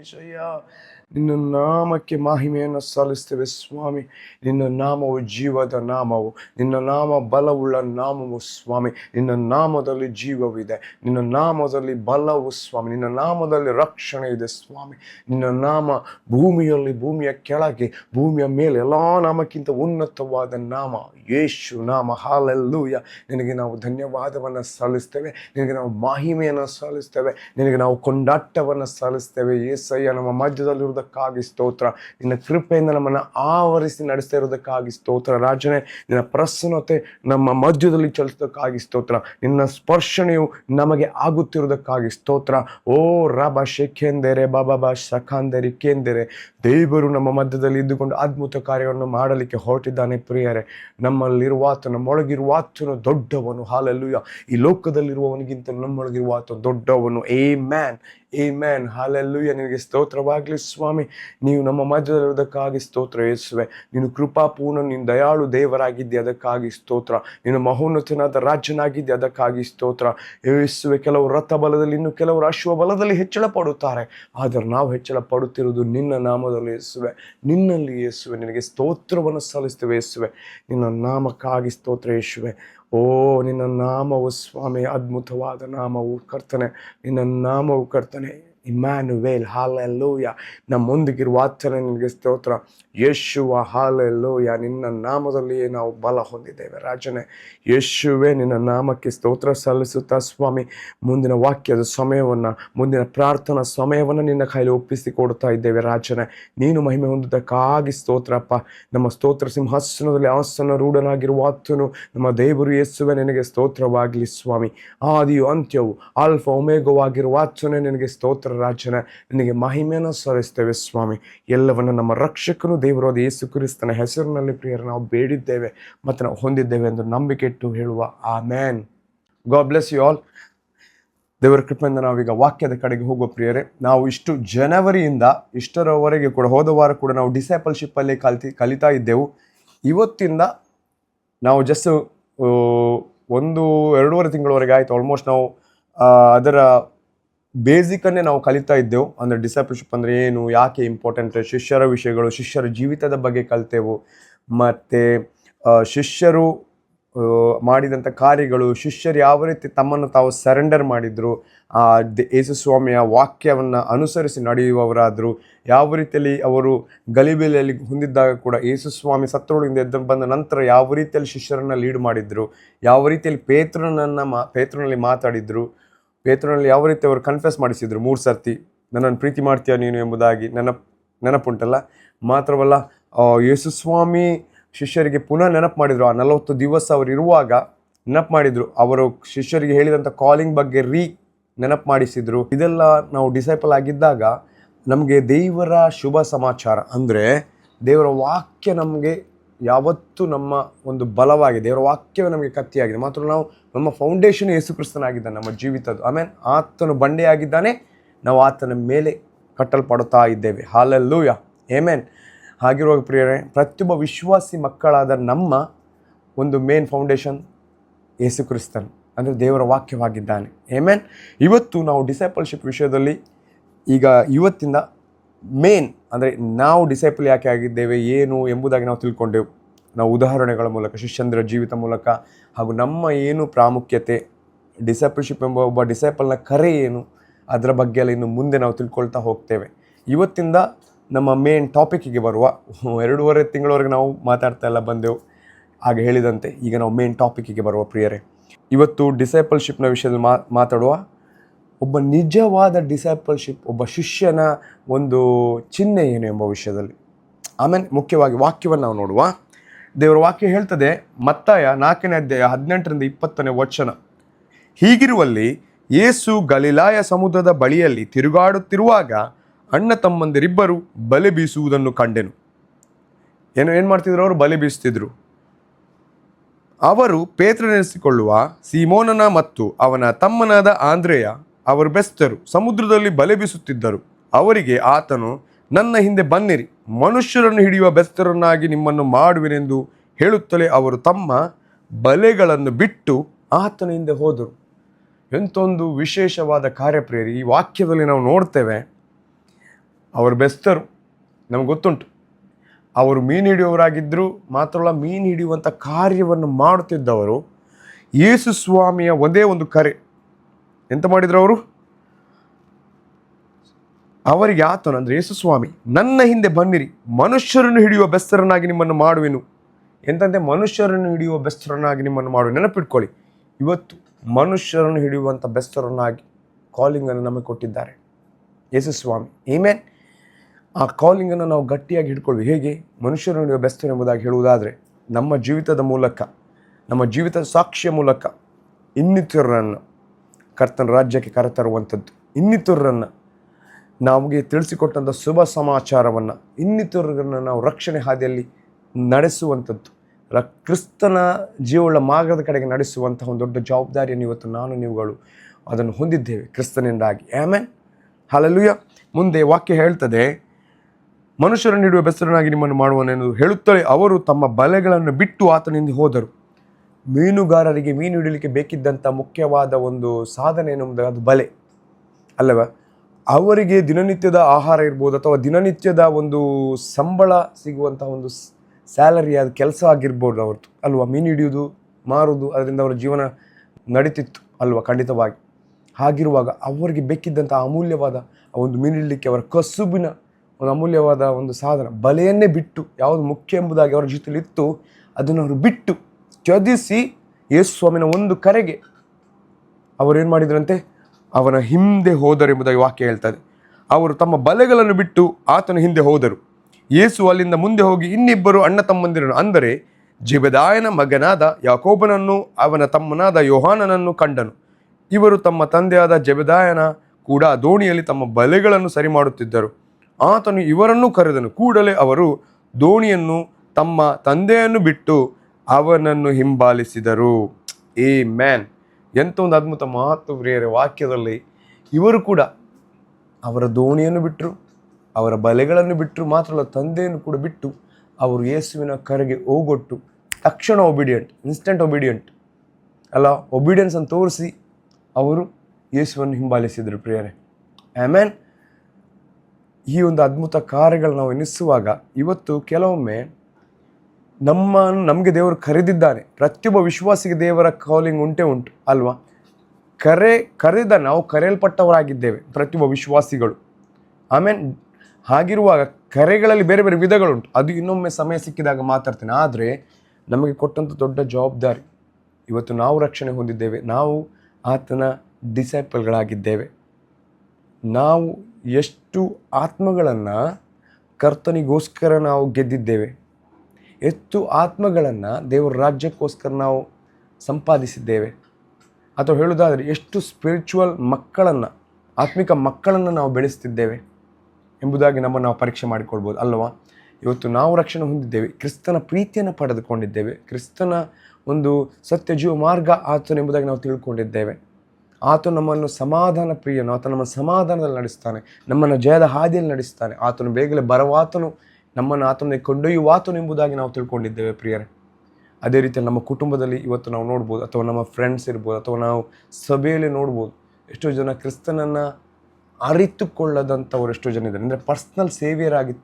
ಏಸಯ್ಯ ನಿನ್ನ ನಾಮಕ್ಕೆ ಮಹಿಮೆಯನ್ನು ಸಲ್ಲಿಸ್ತೇವೆ ಸ್ವಾಮಿ. ನಿನ್ನ ನಾಮವು ಜೀವದ ನಾಮವು, ನಿನ್ನ ನಾಮ ಬಲವುಳ್ಳ ನಾಮವು ಸ್ವಾಮಿ. ನಿನ್ನ ನಾಮದಲ್ಲಿ ಜೀವವಿದೆ, ನಿನ್ನ ನಾಮದಲ್ಲಿ ಬಲವು ಸ್ವಾಮಿ. ನಿನ್ನ ನಾಮದಲ್ಲಿ ರಕ್ಷಣೆ ಇದೆ ಸ್ವಾಮಿ. ನಿನ್ನ ನಾಮ ಭೂಮಿಯಲ್ಲಿ, ಭೂಮಿಯ ಕೆಳಗೆ, ಭೂಮಿಯ ಮೇಲೆ ಎಲ್ಲ ನಾಮಕ್ಕಿಂತ ಉನ್ನತವಾದ ನಾಮ ಯೇಶು ನಾಮ. ಹಾಲೆಲ್ಲೂಯ. ನಿನಗೆ ನಾವು ಧನ್ಯವಾದವನ್ನು ಸಲ್ಲಿಸ್ತೇವೆ. ನಿನಗೆ ನಾವು ಮಹಿಮೆಯನ್ನು ಸಲ್ಲಿಸ್ತೇವೆ. ನಿನಗೆ ನಾವು ಕೊಂಡಾಟವನ್ನು ಸಲ್ಲಿಸ್ತೇವೆ. ಏಸಯ್ಯ ನಮ್ಮ ಮಧ್ಯದಲ್ಲಿರೋದಕ್ಕಾಗಿ ಸ್ತೋತ್ರ. ನಿನ್ನ ಕೃಪೆಯಿಂದ ನಮ್ಮನ್ನು ಆವರಿಸಿ ನಡೆಸ್ತಾ ಇರೋದಕ್ಕಾಗಿ ಸ್ತೋತ್ರ. ರಾಜನೇ, ನಿನ್ನ ಪ್ರಸನ್ನತೆ ನಮ್ಮ ಮಧ್ಯದಲ್ಲಿ ಚಲಿಸೋದಕ್ಕಾಗಿ ಸ್ತೋತ್ರ. ನಿನ್ನ ಸ್ಪರ್ಶನೆಯು ನಮಗೆ ಆಗುತ್ತಿರುವುದಕ್ಕಾಗಿ ಸ್ತೋತ್ರ. ಓ, ರಾಬ ಶೇಖೇಂದೆರೆ ಬಾಬಾ ಬಾ ಶಖಾಂದೆರಿ, ಕೇಂದೆರೆ. ದೇವರು ನಮ್ಮ ಮಧ್ಯದಲ್ಲಿ ಇದ್ದುಕೊಂಡು ಅದ್ಭುತ ಕಾರ್ಯವನ್ನು ಮಾಡಲಿಕ್ಕೆ ಹೊರಟಿದ್ದಾನೆ ಪ್ರಿಯರೇ. ನಮ್ಮಲ್ಲಿರುವ ಆತ ನಮ್ಮೊಳಗಿರುವ ಆತನು ದೊಡ್ಡವನು. ಹಾಲೆಲ್ಲೂಯ ಈ ಲೋಕದಲ್ಲಿರುವವನಿಗಿಂತ ನಮ್ಮೊಳಗಿರುವ ಆತ ದೊಡ್ಡವನು. ಏ ಮ್ಯಾನ್ ಏ ಮ್ಯಾನ್ ಹಾಲೆಲ್ಲೂಯ ನಿನಗೆ ಸ್ತೋತ್ರವಾಗಲಿ, ಸ್ವಾಮಿ, ನೀವು ನಮ್ಮ ಮಧ್ಯದಲ್ಲಿರೋದಕ್ಕಾಗಿ ಸ್ತೋತ್ರ, ಯೇಸುವೆ. ನೀನು ಕೃಪಾಪೂರ್ಣ ನೀನು ದಯಾಳು ದೇವರಾಗಿದ್ದೆ, ಅದಕ್ಕಾಗಿ ಸ್ತೋತ್ರ. ನೀನು ಮಹೋನ್ನತನಾದ ರಾಜ್ಯನಾಗಿದ್ದೆ, ಅದಕ್ಕಾಗಿ ಸ್ತೋತ್ರ. ಯೇಸುವೆ, ಕೆಲವು ರಥ ಬಲದಲ್ಲಿ ಇನ್ನು ಕೆಲವರು ಅಶ್ವ ಬಲದಲ್ಲಿ ಹೆಚ್ಚಳ ಪಡುತ್ತಾರೆ. ಆದರೆ ನಾವು ಹೆಚ್ಚಳ ಪಡುತ್ತಿರುವುದು ನಿನ್ನ ನಾಮದಲ್ಲಿ, ಯೇಸುವೆ. ನಿನ್ನಲ್ಲಿ, ಯೇಸುವೆ, ನಿನಗೆ ಸ್ತೋತ್ರವನ್ನು ಸಲ್ಲಿಸ್ತೇವೆ ಯೇಸುವೆ. ನಿನ್ನ ನಾಮಕ್ಕಾಗಿ ಸ್ತೋತ್ರ, ಯೇಸುವೆ. ಓ, ನಿನ್ನ ನಾಮವು, ಸ್ವಾಮಿ, ಅದ್ಭುತವಾದ ನಾಮವು, ಕರ್ತನೆ. ನಿನ್ನ ನಾಮವು, ಕರ್ತನೆ. ಇಮ್ಯಾನುವೇಲ್ ಹಾಲೆಲ್ಲೂಯ ನಮ್ಮೊಂದಿಗಿರುವ ಆಚರಣೆ ನಿನಗೆ ಸ್ತೋತ್ರ. ಯೇಶುವ ಹಾಲೆಲ್ಲೂಯ ನಿನ್ನ ನಾಮದಲ್ಲಿಯೇ ನಾವು ಬಲ ಹೊಂದಿದ್ದೇವೆ. ರಾಜನೇ ಯೇಶುವೆ ನಿನ್ನ ನಾಮಕ್ಕೆ ಸ್ತೋತ್ರ ಸಲ್ಲಿಸುತ್ತಾ ಸ್ವಾಮಿ. ಮುಂದಿನ ವಾಕ್ಯದ ಸಮಯವನ್ನು, ಮುಂದಿನ ಪ್ರಾರ್ಥನಾ ಸಮಯವನ್ನು ನಿನ್ನ ಕೈಲಿ ಒಪ್ಪಿಸಿ ಕೊಡ್ತಾ ಇದ್ದೇವೆ. ರಾಜನೇ, ನೀನು ಮಹಿಮೆ ಹೊಂದುವುದಕ್ಕಾಗಿ ಸ್ತೋತ್ರಪ್ಪ ನಮ್ಮ ಸ್ತೋತ್ರ ಸಿಂಹಾಸನದಲ್ಲಿ ಆಸನ ರೂಢನಾಗಿರುವ ಆತನು, ನಮ್ಮ ದೇವರು ಯೇಸುವೆ ನಿನಗೆ ಸ್ತೋತ್ರವಾಗಲಿ ಸ್ವಾಮಿ. ಆದಿಯು, ಅಂತ್ಯವು, ಆಲ್ಫ, ಒಮೇಗವಾಗಿರುವ ಆತನೇ ನಿನಗೆ ಸ್ತೋತ್ರ. ರಾಜನ, ನಿನಗೆ ಮಹಿಮೆಯನ್ನು ಸಲ್ಲಿಸ್ತೇವೆ ಸ್ವಾಮಿ. ಎಲ್ಲವನ್ನು ನಮ್ಮ ರಕ್ಷಕನು ದೇವರಾದ ಯೇಸು ಕ್ರಿಸ್ತನ ಹೆಸರಿನಲ್ಲಿ ಪ್ರಿಯರು, ನಾವು ಬೇಡಿದ್ದೇವೆ ಮತ್ತು ನಾವು ಹೊಂದಿದ್ದೇವೆ ಎಂದು ನಂಬಿಕೆ ಇಟ್ಟು ಹೇಳುವ. Amen God bless you all ದೇವರ ಕೃಪೆಯಿಂದ ನಾವೀಗ ವಾಕ್ಯದ ಕಡೆಗೆ ಹೋಗುವ ಪ್ರಿಯರೇ, ನಾವು ಇಷ್ಟು ಜನವರಿಯಿಂದ ಇಷ್ಟರವರೆಗೆ ಕೂಡ, ಹೋದ ವಾರ ಕೂಡ ನಾವು ಡಿಸೈಪಲ್ಶಿಪ್ಪಲ್ಲಿ ಕಲ್ತಿ, ಕಲಿತಾ ಇದ್ದೆವು. ಇವತ್ತಿಂದ ನಾವು ಜಸ್ಟ್ ಒಂದು ಎರಡೂವರೆ ತಿಂಗಳವರೆಗೆ ಆಯಿತು. ಆಲ್ಮೋಸ್ಟ್ ನಾವು ಅದರ ಬೇಸಿಕನ್ನೇ ನಾವು ಕಲಿತಾ ಇದ್ದೆವು. ಅಂದರೆ ಡಿಸೈಪಲ್ಶಿಪ್ ಅಂದರೆ ಏನು, ಯಾಕೆ ಇಂಪಾರ್ಟೆಂಟ್ ಶಿಷ್ಯರ ವಿಷಯಗಳು, ಶಿಷ್ಯರ ಜೀವಿತದ ಬಗ್ಗೆ ಕಲಿತೆವು. ಮತ್ತು ಶಿಷ್ಯರು ಮಾಡಿದಂಥ ಕಾರ್ಯಗಳು, ಶಿಷ್ಯರು ಯಾವ ರೀತಿ ತಮ್ಮನ್ನು ತಾವು ಸರೆಂಡರ್ ಮಾಡಿದ್ರು, ಆ ಯೇಸು ಸ್ವಾಮಿಯ ವಾಕ್ಯವನ್ನು ಅನುಸರಿಸಿ ನಡೆಯುವವರಾದರು, ಯಾವ ರೀತಿಯಲ್ಲಿ ಅವರು ಗಲಿಬಿಲಿಯಲ್ಲಿ ಹೊಂದಿದ್ದಾಗ ಕೂಡ ಯೇಸು ಸ್ವಾಮಿ ಸತ್ರುಗಳಿಂದ ಎದ್ದು ಬಂದ ನಂತರ ಯಾವ ರೀತಿಯಲ್ಲಿ ಶಿಷ್ಯರನ್ನು ಲೀಡ್ ಮಾಡಿದ್ರು, ಯಾವ ರೀತಿಯಲ್ಲಿ ಪೇತ್ರನನ್ನು ಮಾ, ಪೇತ್ರನಲ್ಲಿ ಮಾತಾಡಿದ್ರು ಪೇತ್ರನಲ್ಲಿ ಯಾವ ರೀತಿ ಅವರು ಕನ್ಫೆಸ್ ಮಾಡಿಸಿದ್ರು? ಮೂರು ಸರ್ತಿ, ನನ್ನನ್ನು ಪ್ರೀತಿ ಮಾಡ್ತೀಯ ನೀನು ಎಂಬುದಾಗಿ ನೆನಪು, ನೆನಪುಂಟಲ್ಲ? ಮಾತ್ರವಲ್ಲ ಯೇಸುಸ್ವಾಮಿ ಶಿಷ್ಯರಿಗೆ ಪುನಃ ನೆನಪು ಮಾಡಿದರು. ಆ ನಲವತ್ತು ದಿವಸ ಅವರು ಇರುವಾಗ ನೆನಪು ಮಾಡಿದರು. ಅವರು ಶಿಷ್ಯರಿಗೆ ಹೇಳಿದಂಥ ಕಾಲಿಂಗ್ ಬಗ್ಗೆ ರೀ ನೆನಪು ಮಾಡಿಸಿದರು. ಇದೆಲ್ಲ ನಾವು ಡಿಸೈಪಲ್ ಆಗಿದ್ದಾಗ ನಮಗೆ ದೇವರ ಶುಭ ಸಮಾಚಾರ ಅಂದರೆ ದೇವರ ವಾಕ್ಯ ನಮಗೆ ಯಾವತ್ತೂ ನಮ್ಮ ಒಂದು ಬಲವಾಗಿದೆ. ದೇವರ ವಾಕ್ಯವೇ ನಮಗೆ ಕತ್ತಿಯಾಗಿದೆ. ಮಾತ್ರ ನಾವು ನಮ್ಮ ಫೌಂಡೇಶನ್ ಯೇಸು ಕ್ರಿಸ್ತನಾಗಿದ್ದಾನೆ ನಮ್ಮ ಜೀವಿತದ್ದು. ಆಮೇಲೆ ಆತನು ಬಂಡೆಯಾಗಿದ್ದಾನೆ. ನಾವು ಆತನ ಮೇಲೆ ಕಟ್ಟಲ್ಪಡುತ್ತಾ ಇದ್ದೇವೆ. ಹಾಲಲ್ಲೂಯ ಏಮೇನ್ ಹಾಗಿರುವಾಗ ಪ್ರಿಯರೇ, ಪ್ರತಿಯೊಬ್ಬ ವಿಶ್ವಾಸಿ ಮಕ್ಕಳಾದ ನಮ್ಮ ಒಂದು ಮೇನ್ ಫೌಂಡೇಶನ್ ಯೇಸು ಕ್ರಿಸ್ತನ್ ಅಂದರೆ ದೇವರ ವಾಕ್ಯವಾಗಿದ್ದಾನೆ. ಏಮೇನ್ ಇವತ್ತು ನಾವು ಡಿಸೈಪಲ್ಶಿಪ್ ವಿಷಯದಲ್ಲಿ ಈಗ ಇವತ್ತಿಂದ ಮೇನ್ ಅಂದರೆ ನಾವು ಡಿಸೈಪಲ್ ಯಾಕೆ ಆಗಿದ್ದೇವೆ, ಏನು ಎಂಬುದಾಗಿ ನಾವು ತಿಳ್ಕೊಂಡೆವು ನಾವು ಉದಾಹರಣೆಗಳ ಮೂಲಕ, ಶಿಷ್ಯಂದ್ರ ಜೀವಿತ ಮೂಲಕ, ಹಾಗೂ ನಮ್ಮ ಏನು ಪ್ರಾಮುಖ್ಯತೆ ಡಿಸೈಪಲ್ಶಿಪ್ ಎಂಬ ಒಬ್ಬ ಡಿಸೈಪಲ್ನ ಕರೆ ಏನು, ಅದರ ಬಗ್ಗೆ ಎಲ್ಲ ಇನ್ನು ಮುಂದೆ ನಾವು ತಿಳ್ಕೊಳ್ತಾ ಹೋಗ್ತೇವೆ. ಇವತ್ತಿಂದ ನಮ್ಮ ಮೇನ್ ಟಾಪಿಕ್ಕಿಗೆ ಬರುವ ಎರಡೂವರೆ ತಿಂಗಳವರೆಗೆ ನಾವು ಮಾತಾಡ್ತಾ ಎಲ್ಲ ಬಂದೆವು. ಹಾಗೆ ಹೇಳಿದಂತೆ, ಈಗ ನಾವು ಮೇನ್ ಟಾಪಿಕ್ಕಿಗೆ ಬರುವ ಪ್ರಿಯರೇ, ಇವತ್ತು ಡಿಸೈಪಲ್ಶಿಪ್ನ ವಿಷಯದಲ್ಲಿ ಮಾತಾಡುವ ಒಬ್ಬ ನಿಜವಾದ ಡಿಸೈಪಲ್ಶಿಪ್ ಒಬ್ಬ ಶಿಷ್ಯನ ಒಂದು ಚಿಹ್ನೆ ಏನು ಎಂಬ ವಿಷಯದಲ್ಲಿ. ಆಮೇಲೆ ಮುಖ್ಯವಾಗಿ ವಾಕ್ಯವನ್ನು ನಾವು ನೋಡುವ. ದೇವರ ವಾಕ್ಯ ಹೇಳ್ತದೆ, ಮತ್ತಾಯ ನಾಲ್ಕನೇ ಅಧ್ಯಾಯ ಹದಿನೆಂಟರಿಂದ ಇಪ್ಪತ್ತನೇ ವಚನ. ಹೀಗಿರುವಲ್ಲಿ ಯೇಸು ಗಲಿಲಾಯ ಸಮುದ್ರದ ಬಳಿಯಲ್ಲಿ ತಿರುಗಾಡುತ್ತಿರುವಾಗ ಅಣ್ಣ ತಮ್ಮಂದಿರಿಬ್ಬರು ಬಲೆ ಬೀಸುವುದನ್ನು ಕಂಡೆನು. ಏನು ಏನು ಮಾಡ್ತಿದ್ರು ಅವರು? ಬಲೆ ಬೀಸುತ್ತಿದ್ರು. ಅವರು ಪೇತ್ರನೆನಿಸಿಕೊಳ್ಳುವ ಸೀಮೋನನ ಮತ್ತು ಅವನ ತಮ್ಮನಾದ ಆಂದ್ರೇಯ ಅವರು ಬೆಸ್ತರು ಸಮುದ್ರದಲ್ಲಿ ಬಲೆ ಬೀಸುತ್ತಿದ್ದರು. ಅವರಿಗೆ ಆತನು, ನನ್ನ ಹಿಂದೆ ಬನ್ನಿರಿ, ಮನುಷ್ಯರನ್ನು ಹಿಡಿಯುವ ಬೆಸ್ತರನ್ನಾಗಿ ನಿಮ್ಮನ್ನು ಮಾಡುವೆನೆಂದು ಹೇಳುತ್ತಲೇ ಅವರು ತಮ್ಮ ಬಲೆಗಳನ್ನು ಬಿಟ್ಟು ಆತನ ಹಿಂದೆ ಹೋದರು. ಎಂತೊಂದು ವಿಶೇಷವಾದ ಕಾರ್ಯಪ್ರೇರಿ ಈ ವಾಕ್ಯದಲ್ಲಿ ನಾವು ನೋಡ್ತೇವೆ. ಅವರು ಬೆಸ್ತರು, ನಮ್ಗೆ ಗೊತ್ತುಂಟು. ಅವರು ಮೀನು ಹಿಡಿಯುವವರಾಗಿದ್ದರು ಮಾತ್ರವಲ್ಲ, ಮೀನು ಹಿಡಿಯುವಂಥ ಕಾರ್ಯವನ್ನು ಮಾಡುತ್ತಿದ್ದವರು ಯೇಸು ಸ್ವಾಮಿಯ ಒಂದೇ ಒಂದು ಕರೆ. ಎಂತ ಮಾಡಿದ್ರು ಅವರು? ಅವರಿಗೆ ಆತನು ಅಂದರೆ ಯೇಸು ಸ್ವಾಮಿ, ನನ್ನ ಹಿಂದೆ ಬನ್ನಿರಿ, ಮನುಷ್ಯರನ್ನು ಹಿಡಿಯುವ ಬೆಸ್ತರನ್ನಾಗಿ ನಿಮ್ಮನ್ನು ಮಾಡುವೆನು. ಎಂತಂತೆ ಮನುಷ್ಯರನ್ನು ಹಿಡಿಯುವ ಬೆಸ್ತರನ್ನಾಗಿ ನಿಮ್ಮನ್ನು ಮಾಡುವೆ ನೆನಪಿಟ್ಕೊಳ್ಳಿ, ಇವತ್ತು ಮನುಷ್ಯರನ್ನು ಹಿಡಿಯುವಂಥ ಬೆಸ್ತರನ್ನಾಗಿ ಕಾಲಿಂಗನ್ನು ನಮಗೆ ಕೊಟ್ಟಿದ್ದಾರೆ. ಯೇಸು ಸ್ವಾಮಿ ಏಮೇನ್ ಆ ಕಾಲಿಂಗನ್ನು ನಾವು ಗಟ್ಟಿಯಾಗಿ ಹಿಡ್ಕೊಳ್ವಿ ಹೇಗೆ? ಮನುಷ್ಯರನ್ನು ಹಿಡಿಯುವ ಬೆಸ್ತರು ಎಂಬುದಾಗಿ ಹೇಳುವುದಾದರೆ, ನಮ್ಮ ಜೀವಿತದ ಮೂಲಕ, ನಮ್ಮ ಜೀವಿತದ ಸಾಕ್ಷಿಯ ಮೂಲಕ ಇನ್ನಿತರರನ್ನು ಕರ್ತನ ರಾಜ್ಯಕ್ಕೆ ಕರೆತರುವಂಥದ್ದು. ಇನ್ನಿತರರನ್ನು ನಮಗೆ ತಿಳಿಸಿಕೊಟ್ಟಂಥ ಶುಭ ಸಮಾಚಾರವನ್ನು ಇನ್ನಿತರರನ್ನು ನಾವು ರಕ್ಷಣೆ ಹಾದಿಯಲ್ಲಿ ನಡೆಸುವಂಥದ್ದು. ರ ಕ್ರಿಸ್ತನ ಜೀವಳ ಮಾರ್ಗದ ಕಡೆಗೆ ನಡೆಸುವಂತಹ ಒಂದು ದೊಡ್ಡ ಜವಾಬ್ದಾರಿಯನ್ನು ಇವತ್ತು ನಾನು ನೀವುಗಳು ಅದನ್ನು ಹೊಂದಿದ್ದೇವೆ. ಕ್ರಿಸ್ತನಿಂದಾಗಿ. ಆಮೇನ್. ಹಲಲುಯ ಮುಂದೆ ವಾಕ್ಯ ಹೇಳ್ತದೆ ಮನುಷ್ಯರನ್ನು ನೀಡುವ ಬೆಸರನಾಗಿ ನಿಮ್ಮನ್ನು ಮಾಡುವನೆಂದು ಹೇಳುತ್ತಲೇ ಅವರು ತಮ್ಮ ಬಲೆಗಳನ್ನು ಬಿಟ್ಟು ಆತನಿಂದ ಹೋದರು. ಮೀನುಗಾರರಿಗೆ ಮೀನು ಹಿಡಿಯಲಿಕ್ಕೆ ಬೇಕಿದ್ದಂಥ ಮುಖ್ಯವಾದ ಒಂದು ಸಾಧನೆ ಎನ್ನುವುದು ಅದು ಬಲೆ. ಅಲ್ಲವ? ಅವರಿಗೆ ದಿನನಿತ್ಯದ ಆಹಾರ ಇರ್ಬೋದು ಅಥವಾ ದಿನನಿತ್ಯದ ಒಂದು ಸಂಬಳ ಸಿಗುವಂಥ ಒಂದು ಸ್ಯಾಲರಿ ಅದು ಕೆಲಸ ಆಗಿರ್ಬೋದು ಅವ್ರದ್ದು. ಅಲ್ವಾ? ಮೀನು ಹಿಡಿಯೋದು ಮಾರುವುದು ಅದರಿಂದ ಅವರ ಜೀವನ ನಡೀತಿತ್ತು ಅಲ್ವಾ ಖಂಡಿತವಾಗಿ. ಹಾಗಿರುವಾಗ ಅವರಿಗೆ ಬೇಕಿದ್ದಂಥ ಅಮೂಲ್ಯವಾದ ಒಂದು ಮೀನು ಹಿಡಲಿಕ್ಕೆ ಅವರ ಕಸುಬಿನ ಒಂದು ಅಮೂಲ್ಯವಾದ ಒಂದು ಸಾಧನ ಬಲೆಯನ್ನೇ ಬಿಟ್ಟು ಯಾವುದು ಮುಖ್ಯ ಎಂಬುದಾಗಿ ಅವರ ಜೊತೆಲಿ ಇತ್ತು ಅದನ್ನು ಅವರು ಬಿಟ್ಟು ತ್ಯಜಿಸಿ ಯೇಸು ಸ್ವಾಮಿನ ಒಂದು ಕರೆಗೆ ಅವರೇನು ಮಾಡಿದ್ರಂತೆ? ಅವನ ಹಿಂದೆ ಹೋದರು ಎಂಬುದಾಗಿ ವಾಕ್ಯ ಹೇಳ್ತದೆ. ಅವರು ತಮ್ಮ ಬಲೆಗಳನ್ನು ಬಿಟ್ಟು ಆತನ ಹಿಂದೆ ಹೋದರು. ಯೇಸು ಅಲ್ಲಿಂದ ಮುಂದೆ ಹೋಗಿ ಇನ್ನಿಬ್ಬರು ಅಣ್ಣ ತಮ್ಮಂದಿರನು ಅಂದರೆ ಜಿಬದಾಯನ ಮಗನಾದ ಯಾಕೋಬನನ್ನು, ಅವನ ತಮ್ಮನಾದ ಯೋಹಾನನನ್ನು ಕಂಡನು. ಇವರು ತಮ್ಮ ತಂದೆಯಾದ ಜಬದಾಯನ ಕೂಡ ದೋಣಿಯಲ್ಲಿ ತಮ್ಮ ಬಲೆಗಳನ್ನು ಸರಿ ಮಾಡುತ್ತಿದ್ದರು. ಆತನು ಇವರನ್ನು ಕರೆದನು. ಕೂಡಲೇ ಅವರು ದೋಣಿಯನ್ನು ತಮ್ಮ ತಂದೆಯನ್ನು ಬಿಟ್ಟು ಅವನನ್ನು ಹಿಂಬಾಲಿಸಿದರು. ಏ ಮ್ಯಾನ್ ಎಂಥ ಒಂದು ಅದ್ಭುತ ಮಹತ್ವ ಪ್ರಿಯರ, ವಾಕ್ಯದಲ್ಲಿ ಇವರು ಕೂಡ ಅವರ ದೋಣಿಯನ್ನು ಬಿಟ್ಟರು ಅವರ ಬಲೆಗಳನ್ನು ಬಿಟ್ಟರು ಮಾತ್ರ ತಂದೆಯನ್ನು ಕೂಡ ಬಿಟ್ಟು ಅವರು ಯೇಸುವಿನ ಕರೆಗೆ ಹೋಗೊಟ್ಟು ತಕ್ಷಣ ಒಬಿಡಿಯಂಟ್ ಇನ್ಸ್ಟೆಂಟ್ ಒಬಿಡಿಯಂಟ್ ಅಲ್ಲ ಒಬಿಡಿಯನ್ಸ್ ಅಂತ ತೋರಿಸಿ ಅವರು ಯೇಸುವನ್ನು ಹಿಂಬಾಲಿಸಿದರು ಪ್ರಿಯರೇ. ಆಮೇನ್ ಈ ಒಂದು ಅದ್ಭುತ ಕಾರ್ಯಗಳು ನಾವು ಎನಿಸುವಾಗ ಇವತ್ತು ಕೆಲವೊಮ್ಮೆ ನಮ್ಮ, ನಮಗೆ ದೇವರು ಕರೆದಿದ್ದಾನೆ ಪ್ರತಿಯೊಬ್ಬ ವಿಶ್ವಾಸಿಗೆ ದೇವರ ಕಾಲಿಂಗ್ ಉಂಟೆ ಉಂಟು, ಅಲ್ವಾ? ಕರೆ, ಕರೆದ ನಾವು ಕರೆಯಲ್ಪಟ್ಟವರಾಗಿದ್ದೇವೆ, ಪ್ರತಿಯೊಬ್ಬ ವಿಶ್ವಾಸಿಗಳು. ಆಮೇಲೆ ಹಾಗಿರುವಾಗ ಕರೆಗಳಲ್ಲಿ ಬೇರೆ ಬೇರೆ ವಿಧಗಳುಂಟು. ಅದು ಇನ್ನೊಮ್ಮೆ ಸಮಯ ಸಿಕ್ಕಿದಾಗ ಮಾತಾಡ್ತೇನೆ. ಆದರೆ, ನಮಗೆ ಕೊಟ್ಟಂಥ ದೊಡ್ಡ ಜವಾಬ್ದಾರಿ, ಇವತ್ತು ನಾವು ರಕ್ಷಣೆ ಹೊಂದಿದ್ದೇವೆ. ನಾವು ಆತನ ಡಿಸೈಪಲ್ಗಳಾಗಿದ್ದೇವೆ ನಾವು ಎಷ್ಟು ಆತ್ಮಗಳನ್ನು ಕರ್ತನಿಗೋಸ್ಕರ ನಾವು ಗೆದ್ದಿದ್ದೇವೆ. ಎಷ್ಟು ಆತ್ಮಗಳನ್ನು ದೇವರ ರಾಜ್ಯಕ್ಕೋಸ್ಕರ ನಾವು ಸಂಪಾದಿಸಿದ್ದೇವೆ. ಅಥವಾ ಹೇಳುವುದಾದರೆ, ಎಷ್ಟು ಸ್ಪಿರಿಚುವಲ್ ಮಕ್ಕಳನ್ನು, ಆತ್ಮಿಕ ಮಕ್ಕಳನ್ನು ನಾವು ಬೆಳೆಸ್ತಿದ್ದೇವೆ ಎಂಬುದಾಗಿ ನಮ್ಮನ್ನು ನಾವು ಪರೀಕ್ಷೆ ಮಾಡಿಕೊಳ್ಬೋದು ಅಲ್ವಾ? ಇವತ್ತು ನಾವು ರಕ್ಷಣೆ ಹೊಂದಿದ್ದೇವೆ, ಕ್ರಿಸ್ತನ ಪ್ರೀತಿಯನ್ನು ಪಡೆದುಕೊಂಡಿದ್ದೇವೆ, ಕ್ರಿಸ್ತನ ಒಂದು ಸತ್ಯ ಜೀವ ಮಾರ್ಗ ಆತನು ಎಂಬುದಾಗಿ ನಾವು ತಿಳ್ಕೊಂಡಿದ್ದೇವೆ. ಆತ ನಮ್ಮನ್ನು ಸಮಾಧಾನ ಪ್ರಿಯನು ಆತ ನಮ್ಮನ್ನು ಸಮಾಧಾನದಲ್ಲಿ ನಡೆಸ್ತಾನೆ, ನಮ್ಮನ್ನು ಜಯದ ಹಾದಿಯಲ್ಲಿ ನಡೆಸ್ತಾನೆ, ಆತನು ಬೇಗಲೇ ಬರವಾತನು ನಮ್ಮನ್ನು ಆತನಿಗೆ ಕೊಂಡೊಯ್ಯುವಾತನು ಎಂಬುದಾಗಿ ನಾವು ತಿಳ್ಕೊಂಡಿದ್ದೇವೆ ಪ್ರಿಯರೇ. ಅದೇ ರೀತಿಯಲ್ಲಿ ನಮ್ಮ ಕುಟುಂಬದಲ್ಲಿ ಇವತ್ತು ನಾವು ನೋಡ್ಬೋದು, ಅಥವಾ ನಮ್ಮ ಫ್ರೆಂಡ್ಸ್ ಇರ್ಬೋದು, ಅಥವಾ ನಾವು ಸಭೆಯಲ್ಲಿ ನೋಡ್ಬೋದು, ಎಷ್ಟೋ ಜನ ಕ್ರಿಸ್ತನನ್ನು ಅರಿತುಕೊಳ್ಳದಂಥವ್ರು ಎಷ್ಟೋ ಜನ ಇದ್ದಾರೆ. ಅಂದರೆ ಪರ್ಸ್ನಲ್ ಸೇವಿಯರಾಗಿ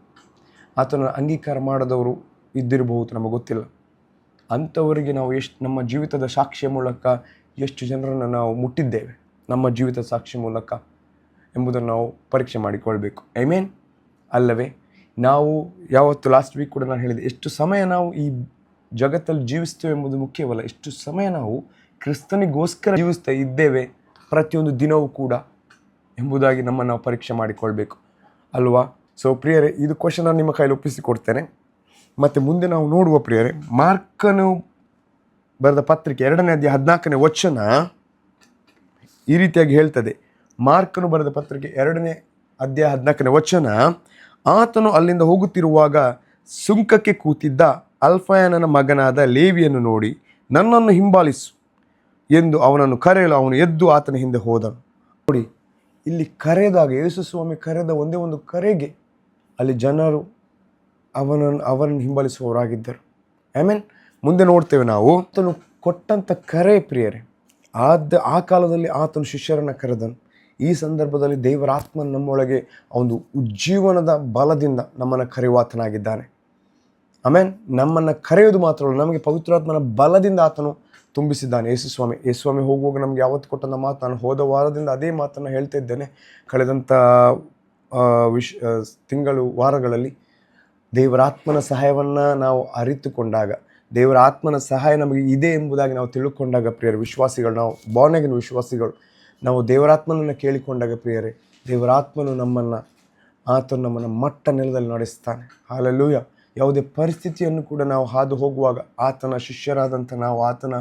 ಆತನ ಅಂಗೀಕಾರ ಮಾಡದವರು ಇದ್ದಿರಬಹುದು ನಮಗೆ ಗೊತ್ತಿಲ್ಲ. ಅಂಥವರಿಗೆ ನಾವು ಎಷ್ಟು, ನಮ್ಮ ಜೀವಿತದ ಸಾಕ್ಷಿಯ ಮೂಲಕ ಎಷ್ಟು ಜನರನ್ನು ನಾವು ಮುಟ್ಟಿದ್ದೇವೆ, ನಮ್ಮ ಜೀವಿತ ಸಾಕ್ಷಿ ಮೂಲಕ ಎಂಬುದನ್ನು ನಾವು ಪರೀಕ್ಷೆ ಮಾಡಿಕೊಳ್ಬೇಕು. ಐ ಮೀನ್ ಅಲ್ಲವೇ? ನಾವು ಯಾವತ್ತು ಲಾಸ್ಟ್ ವೀಕ್ ಕೂಡ ನಾನು ಹೇಳಿದೆ, ಎಷ್ಟು ಸಮಯ ನಾವು ಈ ಜಗತ್ತಲ್ಲಿ ಜೀವಿಸ್ತೇವೆ ಎಂಬುದು ಮುಖ್ಯವಲ್ಲ, ಎಷ್ಟು ಸಮಯ ನಾವು ಕ್ರಿಸ್ತನಿಗೋಸ್ಕರ ಜೀವಿಸ್ತಾ ಇದ್ದೇವೆ ಪ್ರತಿಯೊಂದು ದಿನವೂ ಕೂಡ ಎಂಬುದಾಗಿ ನಮ್ಮನ್ನು ನಾವು ಪರೀಕ್ಷೆ ಮಾಡಿಕೊಳ್ಬೇಕು. ಅಲ್ವಾ? ಸೊ ಪ್ರಿಯರೇ, ಇದು ಕ್ವಶನ್ ನಾನು ನಿಮ್ಮ ಕೈಯಲ್ಲಿ ಒಪ್ಪಿಸಿಕೊಡ್ತೇನೆ. ಮತ್ತು ಮುಂದೆ ನಾವು ನೋಡುವ ಪ್ರಿಯರೇ, ಮಾರ್ಕನು ಬರೆದ ಪತ್ರಿಕೆ ಎರಡನೇ ಅಧ್ಯಾಯ ಹದಿನಾಲ್ಕನೇ ವಚನ ಈ ರೀತಿಯಾಗಿ ಹೇಳ್ತದೆ. ಮಾರ್ಕನು ಬರೆದ ಪತ್ರಿಕೆ ಎರಡನೇ ಅಧ್ಯಾಯ ಹದಿನಾಲ್ಕನೇ ವಚನ ಆತನು ಅಲ್ಲಿಂದ ಹೋಗುತ್ತಿರುವಾಗ ಸುಂಕಕ್ಕೆ ಕೂತಿದ್ದ ಅಲ್ಫಯಾನನ ಮಗನಾದ ಲೇವಿಯನ್ನು ನೋಡಿ, ನನ್ನನ್ನು ಹಿಂಬಾಲಿಸು ಎಂದು ಅವನನ್ನು ಕರೆಯಲು ಅವನು ಎದ್ದು ಆತನ ಹಿಂದೆ ಹೋದನು. ನೋಡಿ, ಇಲ್ಲಿ ಕರೆದಾಗ, ಯೇಸು ಸ್ವಾಮಿ ಕರೆದ ಒಂದೇ ಒಂದು ಕರೆಗೆ ಅಲ್ಲಿ ಜನರು ಅವನನ್ನು, ಅವರನ್ನು ಹಿಂಬಾಲಿಸುವವರಾಗಿದ್ದರು. ಐ ಮೀನ್ ಮುಂದೆ ನೋಡ್ತೇವೆ ನಾವು. ಆತನು ಕೊಟ್ಟಂಥ ಕರೆ ಪ್ರಿಯರೇ, ಆದ, ಆ ಕಾಲದಲ್ಲಿ ಆತನು ಶಿಷ್ಯರನ್ನು ಕರೆದನು. ಈ ಸಂದರ್ಭದಲ್ಲಿ ದೇವರ ಆತ್ಮ ನಮ್ಮೊಳಗೆ ಒಂದು ಉಜ್ಜೀವನದ ಬಲದಿಂದ ನಮ್ಮನ್ನು ಕರೆಯುವಾತನಾಗಿದ್ದಾನೆ ಆಮೇನ್. ನಮ್ಮನ್ನು ಕರೆಯೋದು ಮಾತ್ರವಲ್ಲ ನಮಗೆ ಪವಿತ್ರಾತ್ಮನ ಬಲದಿಂದ ಆತನು ತುಂಬಿಸಿದ್ದಾನೆ. ಯೇಸು ಸ್ವಾಮಿ ಯೇಸು ಸ್ವಾಮಿ ಹೋಗುವಾಗ ನಮಗೆ ಯಾವತ್ತು ಕೊಟ್ಟಂಥ ಮಾತು, ನಾನು ಹೋದ ವಾರದಿಂದ ಅದೇ ಮಾತನ್ನು ಹೇಳ್ತಾ ಇದ್ದೇನೆ. ಕಳೆದಂಥ ವಿಶ್ ತಿಂಗಳು, ವಾರಗಳಲ್ಲಿ ದೇವರ ಆತ್ಮನ ಸಹಾಯವನ್ನು ನಾವು ಅರಿತುಕೊಂಡಾಗ, ದೇವರ ಆತ್ಮನ ಸಹಾಯ ನಮಗೆ ಇದೆ ಎಂಬುದಾಗಿ ನಾವು ತಿಳ್ಕೊಂಡಾಗ, ಪ್ರಿಯರು ವಿಶ್ವಾಸಿಗಳು, ನಾವು ಬಾನೆಗಿನ ವಿಶ್ವಾಸಿಗಳು ನಾವು ದೇವರಾತ್ಮನನ್ನು ಕೇಳಿಕೊಂಡಾಗ ಪ್ರಿಯರೇ, ದೇವರಾತ್ಮನು ನಮ್ಮನ್ನು, ಆತನು ನಮ್ಮನ್ನು ಮಟ್ಟ ನೆಲದಲ್ಲಿ ನಡೆಸ್ತಾನೆ. ಹಾಲಲ್ಲೂಯ ಯಾವುದೇ ಪರಿಸ್ಥಿತಿಯನ್ನು ಕೂಡ ನಾವು ಹಾದು ಹೋಗುವಾಗ ಆತನ ಶಿಷ್ಯರಾದಂಥ ನಾವು, ಆತನ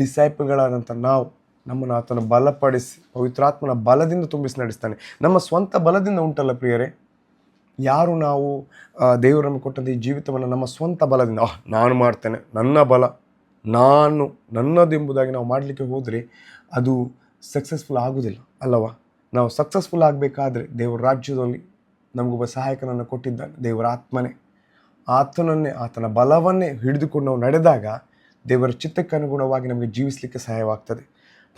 ಡಿಸೈಪ್ಗಳಾದಂಥ ನಾವು ನಮ್ಮನ್ನು ಆತನ ಬಲಪಡಿಸಿ, ಪವಿತ್ರಾತ್ಮನ ಬಲದಿಂದ ತುಂಬಿಸಿ ನಡೆಸ್ತಾನೆ. ನಮ್ಮ ಸ್ವಂತ ಬಲದಿಂದ ಉಂಟಲ್ಲ ಪ್ರಿಯರೇ? ಯಾರು ನಾವು ದೇವರನ್ನು ದೇವರು ನಮಗೆ ಕೊಟ್ಟಂಥ ಈ ಜೀವಿತವನ್ನು ನಮ್ಮ ಸ್ವಂತ ಬಲದಿಂದ ನಾನು ಮಾಡ್ತೇನೆ, ನನ್ನ ಬಲ, ನಾನು ನನ್ನದೆಂಬುದಾಗಿ ನಾವು ಮಾಡಲಿಕ್ಕೆ ಹೋದರೆ ಅದು ಸಕ್ಸಸ್ಫುಲ್ ಆಗುವುದಿಲ್ಲ, ಅಲ್ಲವ? ನಾವು ಸಕ್ಸಸ್ಫುಲ್ ಆಗಬೇಕಾದ್ರೆ ದೇವರ ರಾಜ್ಯದಲ್ಲಿ ನಮಗೊಬ್ಬ ಸಹಾಯಕನನ್ನು ಕೊಟ್ಟಿದ್ದಾನೆ, ದೇವರ ಆತ್ಮನೇ. ಆತನನ್ನೇ, ಆತನ ಬಲವನ್ನೇ ಹಿಡಿದುಕೊಂಡು ನಾವು ನಡೆದಾಗ ದೇವರ ಚಿತ್ತಕ್ಕೆ ಅನುಗುಣವಾಗಿ ನಮಗೆ ಜೀವಿಸಲಿಕ್ಕೆ ಸಹಾಯವಾಗ್ತದೆ.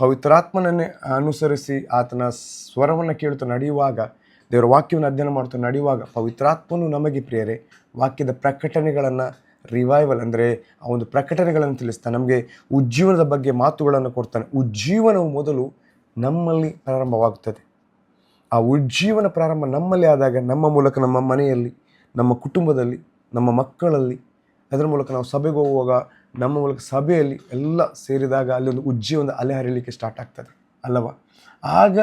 ಪವಿತ್ರಾತ್ಮನನ್ನೇ ಅನುಸರಿಸಿ ಆತನ ಸ್ವರವನ್ನು ಕೇಳುತ್ತಾ ನಡೆಯುವಾಗ, ದೇವರ ವಾಕ್ಯವನ್ನು ಅಧ್ಯಯನ ಮಾಡುತ್ತಾ ನಡೆಯುವಾಗ ಪವಿತ್ರಾತ್ಮನು ನಮಗೆ ಪ್ರಿಯರೇ, ವಾಕ್ಯದ ಪ್ರಕಟಣೆಗಳನ್ನು ರಿವೈವಲ್ ಅಂದರೆ ಆ ಒಂದು ಪ್ರಕಟಣೆಗಳನ್ನು ತಿಳಿಸ್ತಾನೆ ನಮಗೆ ಉಜ್ಜೀವನದ ಬಗ್ಗೆ ಮಾತುಗಳನ್ನು ಕೊಡ್ತಾನೆ. ಉಜ್ಜೀವನವು ಮೊದಲು ನಮ್ಮಲ್ಲಿ ಪ್ರಾರಂಭವಾಗುತ್ತದೆ ಆ ಉಜ್ಜೀವನ ಪ್ರಾರಂಭ ನಮ್ಮಲ್ಲಿ ಆದಾಗ, ನಮ್ಮ ಮೂಲಕ ನಮ್ಮ ಮನೆಯಲ್ಲಿ, ನಮ್ಮ ಕುಟುಂಬದಲ್ಲಿ, ನಮ್ಮ ಮಕ್ಕಳಲ್ಲಿ, ಅದರ ಮೂಲಕ ನಾವು ಸಭೆಗೆ ಹೋಗುವಾಗ, ನಮ್ಮ ಮೂಲಕ ಸಭೆಯಲ್ಲಿ ಎಲ್ಲ ಸೇರಿದಾಗ ಅಲ್ಲಿ ಒಂದು ಉಜ್ಜೀವನದ ಅಲೆ ಹರಿಯಲಿಕ್ಕೆ ಸ್ಟಾರ್ಟ್ ಆಗ್ತದೆ, ಅಲ್ಲವ? ಆಗ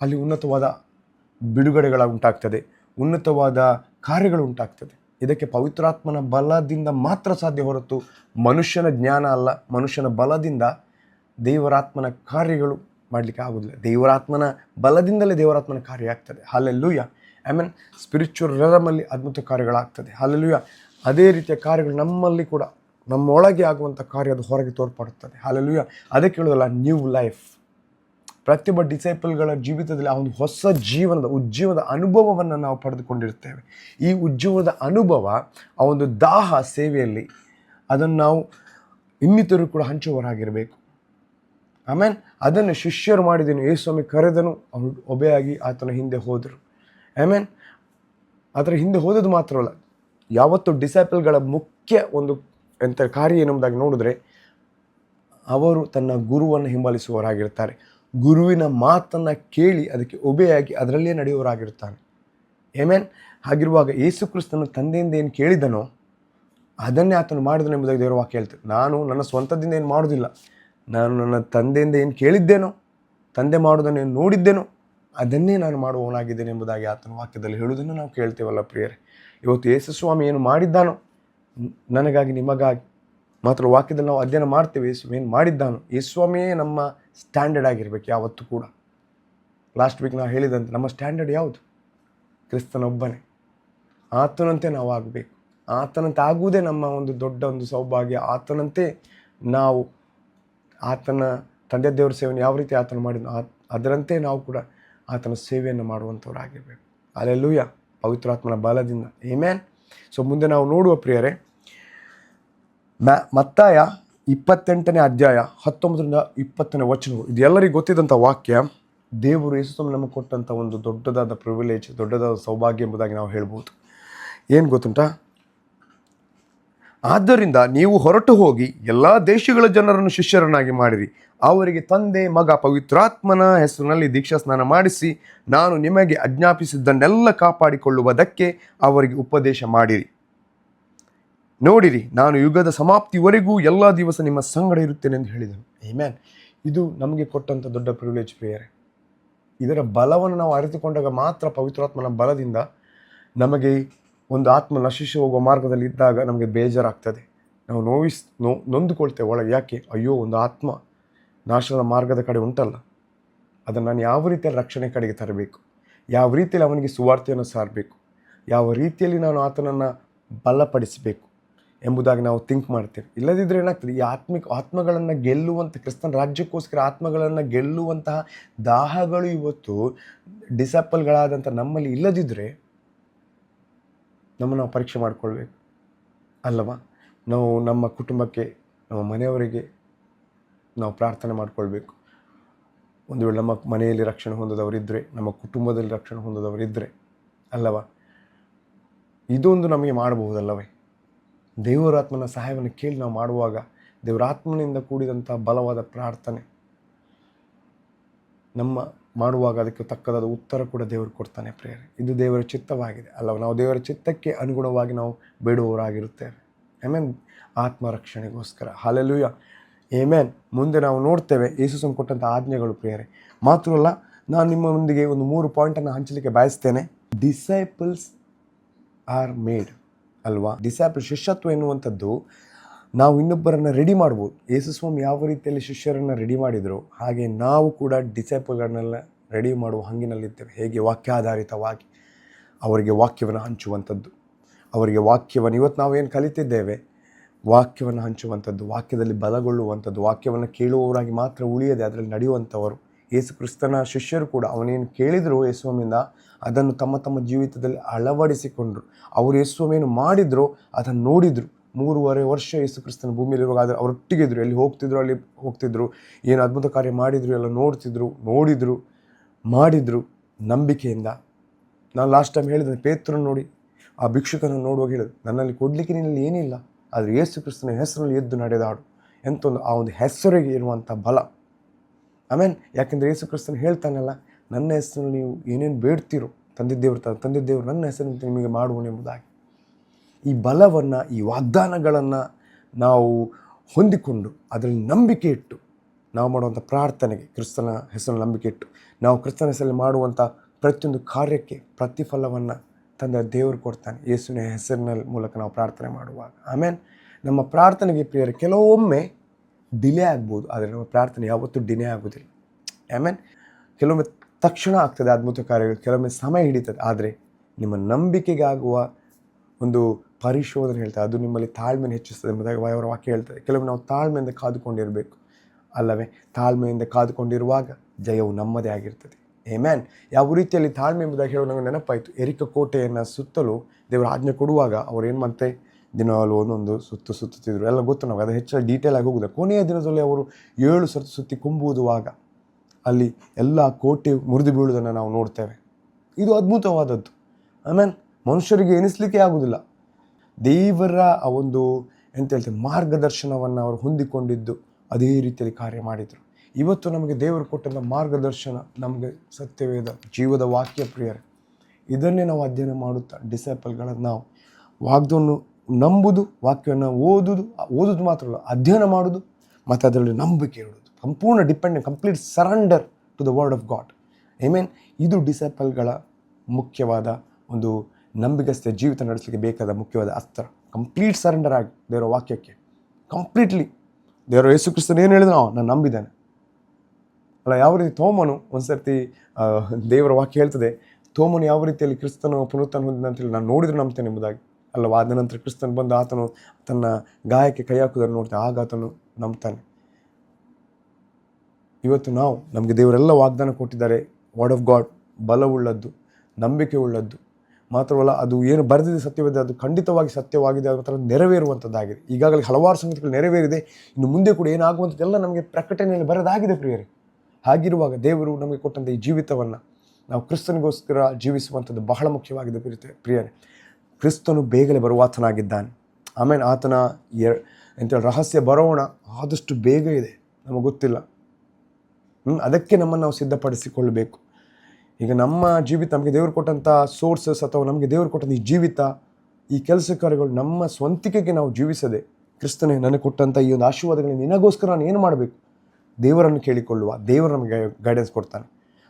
ಅಲ್ಲಿ ಉನ್ನತವಾದ ಬಿಡುಗಡೆಗಳ ಉಂಟಾಗ್ತದೆ ಉನ್ನತವಾದ ಕಾರ್ಯಗಳು ಉಂಟಾಗ್ತದೆ. ಇದಕ್ಕೆ ಪವಿತ್ರಾತ್ಮನ ಬಲದಿಂದ ಮಾತ್ರ ಸಾಧ್ಯ ಹೊರತು ಮನುಷ್ಯನ ಜ್ಞಾನ ಅಲ್ಲ, ಮನುಷ್ಯನ ಬಲದಿಂದ ದೇವರಾತ್ಮನ ಕಾರ್ಯಗಳು ಮಾಡಲಿಕ್ಕೆ ಆಗೋದಿಲ್ಲ. ದೇವರಾತ್ಮನ ಬಲದಿಂದಲೇ ದೇವರಾತ್ಮನ ಕಾರ್ಯ ಆಗ್ತದೆ. ಹಾಲೆಲ್ಲೂಯ ಐ ಮೀನ್ ಸ್ಪಿರಿಚುವಲ್ ರಮಲ್ಲಿ ಅದ್ಭುತ ಕಾರ್ಯಗಳಾಗ್ತದೆ. ಹಾಲೆಲ್ಲೂಯ ಅದೇ ರೀತಿಯ ಕಾರ್ಯಗಳು ನಮ್ಮಲ್ಲಿ ಕೂಡ, ನಮ್ಮೊಳಗೆ ಆಗುವಂಥ ಕಾರ್ಯ ಅದು ಹೊರಗೆ ತೋರ್ಪಡುತ್ತದೆ. ಹಾಲೆಲ್ಲೂಯ ಅದಕ್ಕೆ ಹೇಳೋದಲ್ಲ ನ್ಯೂ ಲೈಫ್ ಪ್ರತಿಯೊಬ್ಬ ಡಿಸೈಪಲ್ಗಳ ಜೀವಿತದಲ್ಲಿ ಆ ಒಂದು ಹೊಸ ಜೀವನದ ಉಜ್ಜೀವದ ಅನುಭವವನ್ನು ನಾವು ಪಡೆದುಕೊಂಡಿರ್ತೇವೆ. ಈ ಉಜ್ಜೀವನದ ಅನುಭವ, ಆ ಒಂದು ದಾಹ ಸೇವೆಯಲ್ಲಿ ಅದನ್ನು ನಾವು ಇನ್ನಿತರು ಕೂಡ ಹಂಚುವರಾಗಿರಬೇಕು ಆಮೇನ್? ಅದನ್ನು ಶಿಷ್ಯರು ಮಾಡಿದನು ಯೇಸ್ವಾಮಿ ಕರೆದನು, ಅವರು ಒಬೆಯಾಗಿ ಆತನ ಹಿಂದೆ ಹೋದರು. ಆಮೇನ್? ಅದರ ಹಿಂದೆ ಹೋದದ್ದು ಮಾತ್ರವಲ್ಲ, ಯಾವತ್ತು ಡಿಸೈಪಲ್ಗಳ ಮುಖ್ಯ ಒಂದು ಎಂಥ ಕಾರ್ಯ ಎನ್ನುವುದಾಗಿ ನೋಡಿದ್ರೆ, ಅವರು ತನ್ನ ಗುರುವನ್ನು ಹಿಂಬಾಲಿಸುವವರಾಗಿರ್ತಾರೆ. ಗುರುವಿನ ಮಾತನ್ನು ಕೇಳಿ ಅದಕ್ಕೆ ಒಬೆಯಾಗಿ ಅದರಲ್ಲೇ ನಡೆಯುವವರಾಗಿರ್ತಾನೆ ಏಮೇನ್ ಹಾಗಿರುವಾಗ ಯೇಸು ಕ್ರಿಸ್ತನು ತಂದೆಯಿಂದ ಏನು ಕೇಳಿದನೋ ಅದನ್ನೇ ಆತನು ಮಾಡಿದನು ಎಂಬುದಾಗಿ ದೇವರ ವಾಕ್ಯ ಹೇಳ್ತೇವೆ ನಾನು ನನ್ನ ಸ್ವಂತದಿಂದ ಏನು ಮಾಡೋದಿಲ್ಲ ನಾನು ನನ್ನ ತಂದೆಯಿಂದ ಏನು ಕೇಳಿದ್ದೇನೋ, ತಂದೆ ಮಾಡೋದನ್ನು ಏನು ನೋಡಿದ್ದೇನೋ ಅದನ್ನೇ ನಾನು ಮಾಡುವವನಾಗಿದ್ದೇನೆ ಎಂಬುದಾಗಿ ಆತನ ವಾಕ್ಯದಲ್ಲಿ ಹೇಳುವುದನ್ನು ನಾವು ಕೇಳ್ತೇವಲ್ಲ ಪ್ರಿಯರೇ. ಇವತ್ತು ಯೇಸು ಸ್ವಾಮಿ ಏನು ಮಾಡಿದ್ದಾನೋ ನನಗಾಗಿ, ನಿಮಗಾಗಿ ಮಾತ್ರ ವಾಕ್ಯದಲ್ಲಿ ನಾವು ಅಧ್ಯಯನ ಮಾಡ್ತೇವೆ ಏನು ಮಾಡಿದ್ದಾನು. ಯೇಸ್ವಾಮಿಯೇ ಸ್ವಾಮಿಯೇ ನಮ್ಮ ಸ್ಟ್ಯಾಂಡರ್ಡ್ ಆಗಿರಬೇಕು ಯಾವತ್ತೂ ಕೂಡ. ಲಾಸ್ಟ್ ವೀಕ್ ನಾವು ಹೇಳಿದಂತೆ ನಮ್ಮ ಸ್ಟ್ಯಾಂಡರ್ಡ್ ಯಾವುದು? ಕ್ರಿಸ್ತನೊಬ್ಬನೇ. ಆತನಂತೆ ನಾವು ಆಗಬೇಕು. ಆತನಂತೆ ಆಗುವುದೇ ನಮ್ಮ ಒಂದು ದೊಡ್ಡ ಒಂದು ಸೌಭಾಗ್ಯ. ಆತನಂತೆ ನಾವು ಆತನ ತಂದೆ ದೇವರ ಸೇವೆಯನ್ನು ಯಾವ ರೀತಿ ಆತನ ಮಾಡಿದ ಅದರಂತೆ ನಾವು ಕೂಡ ಆತನ ಸೇವೆಯನ್ನು ಮಾಡುವಂಥವ್ರಾಗಿರ್ಬೇಕು. ಅಲ್ಲೆಲ್ಲೂಯ ಪವಿತ್ರಾತ್ಮನ ಬಲದಿಂದ. ಏಮ್ಯಾನ್ ಸೊ ಮುಂದೆ ನಾವು ನೋಡುವ ಪ್ರಿಯರೇ ಮ್ಯಾ ಮತ್ತಾಯ ಇಪ್ಪತ್ತೆಂಟನೇ ಅಧ್ಯಾಯ ಹತ್ತೊಂಬತ್ತರಿಂದ ಇಪ್ಪತ್ತನೇ ವಚನಗಳು. ಇದು ಎಲ್ಲರಿಗೂ ಗೊತ್ತಿದ್ದಂಥ ವಾಕ್ಯ, ದೇವರು ಯೇಸು ನಮಗೆ ಕೊಟ್ಟಂಥ ಒಂದು ದೊಡ್ಡದಾದ ಪ್ರಿವಿಲೇಜ್ ದೊಡ್ಡದಾದ ಸೌಭಾಗ್ಯ ಎಂಬುದಾಗಿ ನಾವು ಹೇಳ್ಬೋದು. ಏನು ಗೊತ್ತುಂಟಾ? ಆದ್ದರಿಂದ ನೀವು ಹೊರಟು ಹೋಗಿ ಎಲ್ಲ ದೇಶಗಳ ಜನರನ್ನು ಶಿಷ್ಯರನ್ನಾಗಿ ಮಾಡಿರಿ. ಅವರಿಗೆ ತಂದೆ, ಮಗ, ಪವಿತ್ರಾತ್ಮನ ಹೆಸರಿನಲ್ಲಿ ದೀಕ್ಷಾ ಸ್ನಾನ ಮಾಡಿಸಿ, ನಾನು ನಿಮಗೆ ಅಜ್ಞಾಪಿಸಿದ್ದನ್ನೆಲ್ಲ ಕಾಪಾಡಿಕೊಳ್ಳುವುದಕ್ಕೆ ಅವರಿಗೆ ಉಪದೇಶ ಮಾಡಿರಿ. ನೋಡಿರಿ, ನಾನು ಯುಗದ ಸಮಾಪ್ತಿವರೆಗೂ ಎಲ್ಲ ದಿವಸ ನಿಮ್ಮ ಸಂಗಡ ಇರುತ್ತೇನೆ ಎಂದು ಹೇಳಿದನು. ಮ್ಯಾನ್ ಇದು ನಮಗೆ ಕೊಟ್ಟಂಥ ದೊಡ್ಡ ಪ್ರಿವಿಲೇಜ್ ಪ್ರೇಯರ್. ಇದರ ಬಲವನ್ನು ನಾವು ಅರಿತುಕೊಂಡಾಗ ಮಾತ್ರ ಪವಿತ್ರಾತ್ಮನ ಬಲದಿಂದ ನಮಗೆ ಒಂದು ಆತ್ಮ ನಶಿಸಿ ಹೋಗುವ ಮಾರ್ಗದಲ್ಲಿ ಇದ್ದಾಗ ನಮಗೆ ಬೇಜಾರಾಗ್ತದೆ. ನಾವು ನೋವಿಸ್, ನೋ, ನೊಂದುಕೊಳ್ತೇವೆ ಒಳಗೆ. ಯಾಕೆ? ಅಯ್ಯೋ, ಒಂದು ಆತ್ಮ ನಾಶದ ಮಾರ್ಗದ ಕಡೆ ಉಂಟಲ್ಲ. ಅದನ್ನು ನಾನು ಯಾವ ರೀತಿಯಲ್ಲಿ ರಕ್ಷಣೆ ಕಡೆಗೆ ತರಬೇಕು? ಯಾವ ರೀತಿಯಲ್ಲಿ ಅವನಿಗೆ ಸುವಾರ್ತೆಯನ್ನು ಸಾರಬೇಕು? ಯಾವ ರೀತಿಯಲ್ಲಿ ನಾನು ಆತನನ್ನು ಬಲಪಡಿಸಬೇಕು? ಎಂಬುದಾಗಿ ನಾವು ಥಿಂಕ್ ಮಾಡ್ತೇವೆ. ಇಲ್ಲದಿದ್ದರೆ ಏನಾಗ್ತದೆ, ಈ ಆತ್ಮಿಕ ಆತ್ಮಗಳನ್ನು ಗೆಲ್ಲುವಂಥ ಕ್ರಿಸ್ತನ ರಾಜ್ಯಕ್ಕೋಸ್ಕರ ಆತ್ಮಗಳನ್ನು ಗೆಲ್ಲುವಂತಹ ದಾಹಗಳು ಇವತ್ತು ಡಿಸಪಲ್ಗಳಾದಂಥ ನಮ್ಮಲ್ಲಿ ಇಲ್ಲದಿದ್ದರೆ ನಮ್ಮನ್ನು ನಾವು ಪರೀಕ್ಷೆ ಮಾಡಿಕೊಳ್ಬೇಕು. ಅಲ್ಲವಾ? ನಾವು ನಮ್ಮ ಕುಟುಂಬಕ್ಕೆ, ನಮ್ಮ ಮನೆಯವರಿಗೆ ನಾವು ಪ್ರಾರ್ಥನೆ ಮಾಡಿಕೊಳ್ಬೇಕು. ಒಂದು ವೇಳೆ ನಮ್ಮ ಮನೆಯಲ್ಲಿ ರಕ್ಷಣೆ ಹೊಂದದವರಿದ್ದರೆ ನಮ್ಮ ಕುಟುಂಬದಲ್ಲಿ ರಕ್ಷಣೆ ಹೊಂದದವರಿದ್ದರೆ ಅಲ್ಲವಾ? ಇದೊಂದು ನಮಗೆ ಮಾಡಬಹುದಲ್ಲವೇ? ದೇವರಾತ್ಮನ ಸಹಾಯವನ್ನು ಕೇಳಿ ನಾವು ಮಾಡುವಾಗ ದೇವರಾತ್ಮನಿಂದ ಕೂಡಿದಂಥ ಬಲವಾದ ಪ್ರಾರ್ಥನೆ ನಮ್ಮ ಮಾಡುವಾಗ ಅದಕ್ಕೆ ತಕ್ಕದಾದ ಉತ್ತರ ಕೂಡ ದೇವರು ಕೊಡ್ತಾನೆ ಪ್ರೇಯರ್. ಇದು ದೇವರ ಚಿತ್ತವಾಗಿದೆ. ಅಲ್ಲವ ನಾವು ದೇವರ ಚಿತ್ತಕ್ಕೆ ಅನುಗುಣವಾಗಿ ನಾವು ಬೇಡುವವರಾಗಿರುತ್ತೇವೆ. ಆಮೇನ್ ಆತ್ಮರಕ್ಷಣೆಗೋಸ್ಕರ. ಹಾಲೆಲುಯ್ಯ ಏಮೇನ್ ಮುಂದೆ ನಾವು ನೋಡ್ತೇವೆ ಯೇಸುಸನ್ ಕೊಟ್ಟಂಥ ಆಜ್ಞೆಗಳು ಪ್ರಿಯರೇ. ಮಾತ್ರವಲ್ಲ ನಾನು ನಿಮ್ಮೊಂದಿಗೆ ಒಂದು ಮೂರು ಪಾಯಿಂಟನ್ನು ಹಂಚಲಿಕ್ಕೆ ಬಯಸ್ತೇನೆ. ಡಿಸೈಪಲ್ಸ್ ಆರ್ ಮೇಡ್ ಅಲ್ವಾ? ಡಿಸ್ಯಾಪಲ್ ಶಿಷ್ಯತ್ವ ಎನ್ನುವಂಥದ್ದು ನಾವು ಇನ್ನೊಬ್ಬರನ್ನು ರೆಡಿ ಮಾಡ್ಬೋದು. ಯೇಸುಸ್ವಾಮಿ ಯಾವ ರೀತಿಯಲ್ಲಿ ಶಿಷ್ಯರನ್ನು ರೆಡಿ ಮಾಡಿದರು, ಹಾಗೆ ನಾವು ಕೂಡ ಡಿಸೈಪಲ್ಗಳನ್ನೆಲ್ಲ ರೆಡಿ ಮಾಡುವ ಹಂಗಿನಲ್ಲಿದ್ದೇವೆ ಹೇಗೆ? ವಾಕ್ಯಾಧಾರಿತವಾಗಿ ಅವರಿಗೆ ವಾಕ್ಯವನ್ನು ಹಂಚುವಂಥದ್ದು. ಅವರಿಗೆ ವಾಕ್ಯವನ್ನು ಇವತ್ತು ನಾವೇನು ಕಲಿತಿದ್ದೇವೆ? ವಾಕ್ಯವನ್ನು ಹಂಚುವಂಥದ್ದು, ವಾಕ್ಯದಲ್ಲಿ ಬಲಗೊಳ್ಳುವಂಥದ್ದು, ವಾಕ್ಯವನ್ನು ಕೇಳುವವರಾಗಿ ಮಾತ್ರ ಉಳಿಯದೆ, ಅದರಲ್ಲಿ ನಡೆಯುವಂಥವರು ಯೇಸು ಕ್ರಿಸ್ತನ ಶಿಷ್ಯರು ಕೂಡ ಅವನೇನು ಕೇಳಿದರು ಯೇಸುವಮಿಂದ ಅದನ್ನು ತಮ್ಮ ತಮ್ಮ ಜೀವಿತದಲ್ಲಿ ಅಳವಡಿಸಿಕೊಂಡರು. ಅವರು ಯೇಸುವಮೇನು ಮಾಡಿದ್ರು, ಅದನ್ನು ನೋಡಿದರು. ಮೂರುವರೆ ವರ್ಷ ಯೇಸು ಕ್ರಿಸ್ತನ ಭೂಮಿಯಲ್ಲಿರುವಾಗ ಆದರೆ ಅವರೊಟ್ಟಿಗಿದ್ರು ಎಲ್ಲಿ ಹೋಗ್ತಿದ್ರು, ಅಲ್ಲಿ ಹೋಗ್ತಿದ್ರು. ಏನು ಅದ್ಭುತ ಕಾರ್ಯ ಮಾಡಿದರು, ಎಲ್ಲ ನೋಡ್ತಿದ್ರು, ನೋಡಿದರು, ಮಾಡಿದರು. ನಂಬಿಕೆಯಿಂದ. ನಾನು ಲಾಸ್ಟ್ ಟೈಮ್ ಹೇಳಿದೆ ಪೇತ್ರನ ನೋಡಿ, ಆ ಭಿಕ್ಷುಕನನ್ನು ನೋಡುವಾಗ ಹೇಳಿದ್ರು ನನ್ನಲ್ಲಿ ಕೊಡಲಿಕ್ಕೆ ನಿನ್ನಲ್ಲಿ ಏನಿಲ್ಲ. ಆದರೆ ಯೇಸು ಕ್ರಿಸ್ತನ ಹೆಸರಲ್ಲಿ ಎದ್ದು ನಡೆದಾಡು. ಎಂತ ಒಂದು ಆ ಒಂದು ಹೆಸರಿಗೆ ಇರುವಂಥ ಬಲ. ಆಮೇಲೆ ಯಾಕೆಂದರೆ ಯೇಸು ಕ್ರಿಸ್ತನ ಹೇಳ್ತಾನಲ್ಲ, ನನ್ನ ಹೆಸರು ನೀವು ಏನೇನು ಬೇಡ್ತೀರೋ ತಂದಿದ್ದೇವ್ರು ತಂದೆ ತಂದಿದ್ದೇವ್ರು ನನ್ನ ಹೆಸರಿನಲ್ಲಿ ನಿಮಗೆ ಮಾಡುವನೆಂಬುದಾಗಿ ಈ ಬಲವನ್ನು, ಈ ವಾಗ್ದಾನಗಳನ್ನು ನಾವು ಹೊಂದಿಕೊಂಡು ಅದರಲ್ಲಿ ನಂಬಿಕೆ ಇಟ್ಟು, ನಾವು ಮಾಡುವಂಥ ಪ್ರಾರ್ಥನೆಗೆ ಕ್ರಿಸ್ತನ ಹೆಸರಲ್ಲಿ ನಂಬಿಕೆ ಇಟ್ಟು, ನಾವು ಕ್ರಿಸ್ತನ ಹೆಸರಲ್ಲಿ ಮಾಡುವಂಥ ಪ್ರತಿಯೊಂದು ಕಾರ್ಯಕ್ಕೆ ಪ್ರತಿಫಲವನ್ನು ತಂದ ದೇವರು ಕೊಡ್ತಾನೆ. ಯೇಸುವಿನ ಹೆಸರಿನ ಮೂಲಕ ನಾವು ಪ್ರಾರ್ಥನೆ ಮಾಡುವಾಗ. ಆಮೇಲೆ ನಮ್ಮ ಪ್ರಾರ್ಥನೆಗೆ ಪ್ರಿಯರು, ಕೆಲವೊಮ್ಮೆ ಡಿಲೇ ಆಗ್ಬೋದು, ಆದರೆ ನಮ್ಮ ಪ್ರಾರ್ಥನೆ ಯಾವತ್ತೂ ಡಿಲೇ ಆಗೋದಿಲ್ಲ. ಆಮೇಲೆ ಕೆಲವೊಮ್ಮೆ ತಕ್ಷಣ ಆಗ್ತದೆ ಅದ್ಭುತ ಕಾರ್ಯಗಳು, ಕೆಲವೊಮ್ಮೆ ಸಮಯ ಹಿಡಿತದೆ, ಆದರೆ ನಿಮ್ಮ ನಂಬಿಕೆಗಾಗುವ ಒಂದು ಪರಿಶೋಧನೆ ಹೇಳ್ತಾರೆ. ಅದು ನಿಮ್ಮಲ್ಲಿ ತಾಳ್ಮೆಯನ್ನು ಹೆಚ್ಚಿಸ್ತದೆ ಎಂಬುದಾಗಿ ಅವರ ವಾಕ್ಯ ಹೇಳ್ತಾರೆ. ಕೆಲವೊಮ್ಮೆ ನಾವು ತಾಳ್ಮೆಯಿಂದ ಕಾದುಕೊಂಡಿರಬೇಕು, ಅಲ್ಲವೇ? ತಾಳ್ಮೆಯಿಂದ ಕಾದುಕೊಂಡಿರುವಾಗ ಜಯವು ನಮ್ಮದೇ ಆಗಿರ್ತದೆ. ಮ್ಯಾನ್ ಯಾವ ರೀತಿಯಲ್ಲಿ ತಾಳ್ಮೆ ಎಂಬುದಾಗಿ ಹೇಳೋ ನನಗೆ ನೆನಪಾಯಿತು. ಎರಿಕ ಕೋಟೆಯನ್ನು ಸುತ್ತಲೂ ದೇವರ ಆಜ್ಞೆ ಕೊಡುವಾಗ ಅವ್ರು ಏನು ಮತ್ತೆ ದಿನವಲ್ಲೂ ಒಂದೊಂದು ಸುತ್ತು ಸುತ್ತುತ್ತಿದ್ರು. ಎಲ್ಲ ಗೊತ್ತು ನಾವು ಅದು ಹೆಚ್ಚಾಗಿ ಡೀಟೇಲ್ ಆಗಿ ಹೋಗುದಿಲ್ಲ ಕೊನೆಯ ದಿನದಲ್ಲಿ ಅವರು ಏಳು ಸರ್ತಿ ಸುತ್ತಿ ಕುಂಬುವುದುವಾಗ ಅಲ್ಲಿ ಎಲ್ಲ ಕೋಟೆ ಮುರಿದು ಬೀಳುವುದನ್ನು ನಾವು ನೋಡ್ತೇವೆ. ಇದು ಅದ್ಭುತವಾದದ್ದು. ಆಮೇಲೆ ಮನುಷ್ಯರಿಗೆ ಎನಿಸ್ಲಿಕ್ಕೆ ಆಗುವುದಿಲ್ಲ. ದೇವರ ಆ ಒಂದು, ಎಂತ ಹೇಳ್ತೇವೆ, ಮಾರ್ಗದರ್ಶನವನ್ನು ಅವರು ಹೊಂದಿಕೊಂಡಿದ್ದು ಅದೇ ರೀತಿಯಲ್ಲಿ ಕಾರ್ಯ ಮಾಡಿದರು. ಇವತ್ತು ನಮಗೆ ದೇವರು ಕೊಟ್ಟಂಥ ಮಾರ್ಗದರ್ಶನ ನಮಗೆ ಸತ್ಯವೇದ ಜೀವದ ವಾಕ್ಯ ಪ್ರಿಯರೇ, ಇದನ್ನೇ ನಾವು ಅಧ್ಯಯನ ಮಾಡುತ್ತಾ ಡಿಸೈಪಲ್ಗಳನ್ನು ನಾವು ವಾಗ್ದವನ್ನು ನಂಬುದು, ವಾಕ್ಯವನ್ನು ಓದುದು ಓದುದು ಮಾತ್ರ ಅಲ್ಲ, ಅಧ್ಯಯನ ಮಾಡೋದು, ಮತ್ತು ಅದರಲ್ಲಿ ನಂಬಿಕೆ ಇಡೋದು. ಸಂಪೂರ್ಣ depend complete surrender to the word of God I mean ಇದು ಡಿಸೈಪಲ್ಗಳ ಮುಖ್ಯವಾದ ಒಂದು ನಂಬಿಕಸ್ಥ ಜೀವಿತ ನಡೆಸಲಿಕ್ಕೆ ಬೇಕಾದ ಮುಖ್ಯವಾದ ಅಸ್ತ್ರ. ಕಂಪ್ಲೀಟ್ ಸರೆಂಡರ್ ಆಗಿ ದೇವರ ವಾಕ್ಯಕ್ಕೆ. ಕಂಪ್ಲೀಟ್ಲಿ ದೇವರ ಯೇಸು ಕ್ರಿಸ್ತನ ಏನು ಹೇಳಿದ್ರು? ನಾನು ನಂಬಿದ್ದೇನೆ. ಅಲ್ಲ, ಯಾವ ರೀತಿ ತೋಮನು ಒಂದು ಸರ್ತಿ ದೇವರ ವಾಕ್ಯ ಹೇಳ್ತದೆ ತೋಮನು ಯಾವ ರೀತಿಯಲ್ಲಿ ಕ್ರಿಸ್ತನು ಪುನರುತ್ಥಾನ ಹೊಂದಿದೆ ಅಂತೇಳಿ ನಾನು ನೋಡಿದ್ರೆ ನಂಬ್ತೇನೆ ಎಂಬುದಾಗಿ. ಅಲ್ಲವಾ, ಆದ ನಂತರ ಕ್ರಿಸ್ತನ್ ಬಂದು ಆತನು ತನ್ನ ಗಾಯಕ್ಕೆ ಕೈ ಹಾಕುವುದನ್ನು ನೋಡ್ತಾನೆ ಆಗ ಆತನು ನಂಬ್ತಾನೆ. ಇವತ್ತು ನಾವು ನಮಗೆ ದೇವರೆಲ್ಲ ವಾಗ್ದಾನ ಕೊಟ್ಟಿದ್ದಾರೆ. ವರ್ಡ್ ಆಫ್ ಗಾಡ್ ಬಲವುಳ್ಳದ್ದು ನಂಬಿಕೆ ಉಳ್ಳದ್ದು ಮಾತ್ರವಲ್ಲ, ಅದು ಏನು ಬರೆದಿದೆ ಸತ್ಯವಿದೆ, ಅದು ಖಂಡಿತವಾಗಿ ಸತ್ಯವಾಗಿದೆ, ಅದರ ಥರ ನೆರವೇರುವಂಥದ್ದಾಗಿದೆ. ಈಗಾಗಲೇ ಹಲವಾರು ಸಂಗತಿಗಳು ನೆರವೇರಿದೆ. ಇನ್ನು ಮುಂದೆ ಕೂಡ ಏನಾಗುವಂಥದ್ದೆಲ್ಲ ನಮಗೆ ಪ್ರಕಟಣೆಯಲ್ಲಿ ಬರೆದಾಗಿದೆ ಪ್ರಿಯರೇ. ಹಾಗಿರುವಾಗ ದೇವರು ನಮಗೆ ಕೊಟ್ಟಂಥ ಈ ಜೀವಿತವನ್ನು ನಾವು ಕ್ರಿಸ್ತನಿಗೋಸ್ಕರ ಜೀವಿಸುವಂಥದ್ದು ಬಹಳ ಮುಖ್ಯವಾಗಿದೆ ಪ್ರಿಯ ಪ್ರಿಯರೇ. ಕ್ರಿಸ್ತನು ಬೇಗನೆ ಬರುವಾತನಾಗಿದ್ದಾನೆ. ಆಮೇಲೆ ಆತನ ಎರ್ ರಹಸ್ಯ ಬರೋಣ ಆದಷ್ಟು ಬೇಗ ಇದೆ. ನಮಗೆ ಗೊತ್ತಿಲ್ಲ. ಅದಕ್ಕೆ ನಮ್ಮನ್ನು ನಾವು ಸಿದ್ಧಪಡಿಸಿಕೊಳ್ಳಬೇಕು. ಈಗ ನಮ್ಮ ಜೀವಿತ, ನಮಗೆ ದೇವರು ಕೊಟ್ಟಂಥ ಸೋರ್ಸಸ್ ಅಥವಾ ನಮಗೆ ದೇವರು ಕೊಟ್ಟಂಥ ಈ ಜೀವಿತ, ಈ ಕೆಲಸ ಕಾರ್ಯಗಳು ನಮ್ಮ ಸ್ವಂತಿಕೆಗೆ ನಾವು ಜೀವಿಸದೆ ಕ್ರಿಸ್ತನೇ ನನಗೆ ಕೊಟ್ಟಂಥ ಈ ಒಂದು ಆಶೀರ್ವಾದಗಳನ್ನ ನಿನಗೋಸ್ಕರ ನಾನು ಏನು ಮಾಡಬೇಕು? ದೇವರನ್ನು ಕೇಳಿಕೊಳ್ಳುವ, ದೇವರು ನಮಗೆ ಗೈಡೆನ್ಸ್ ಕೊಡ್ತಾನೆ.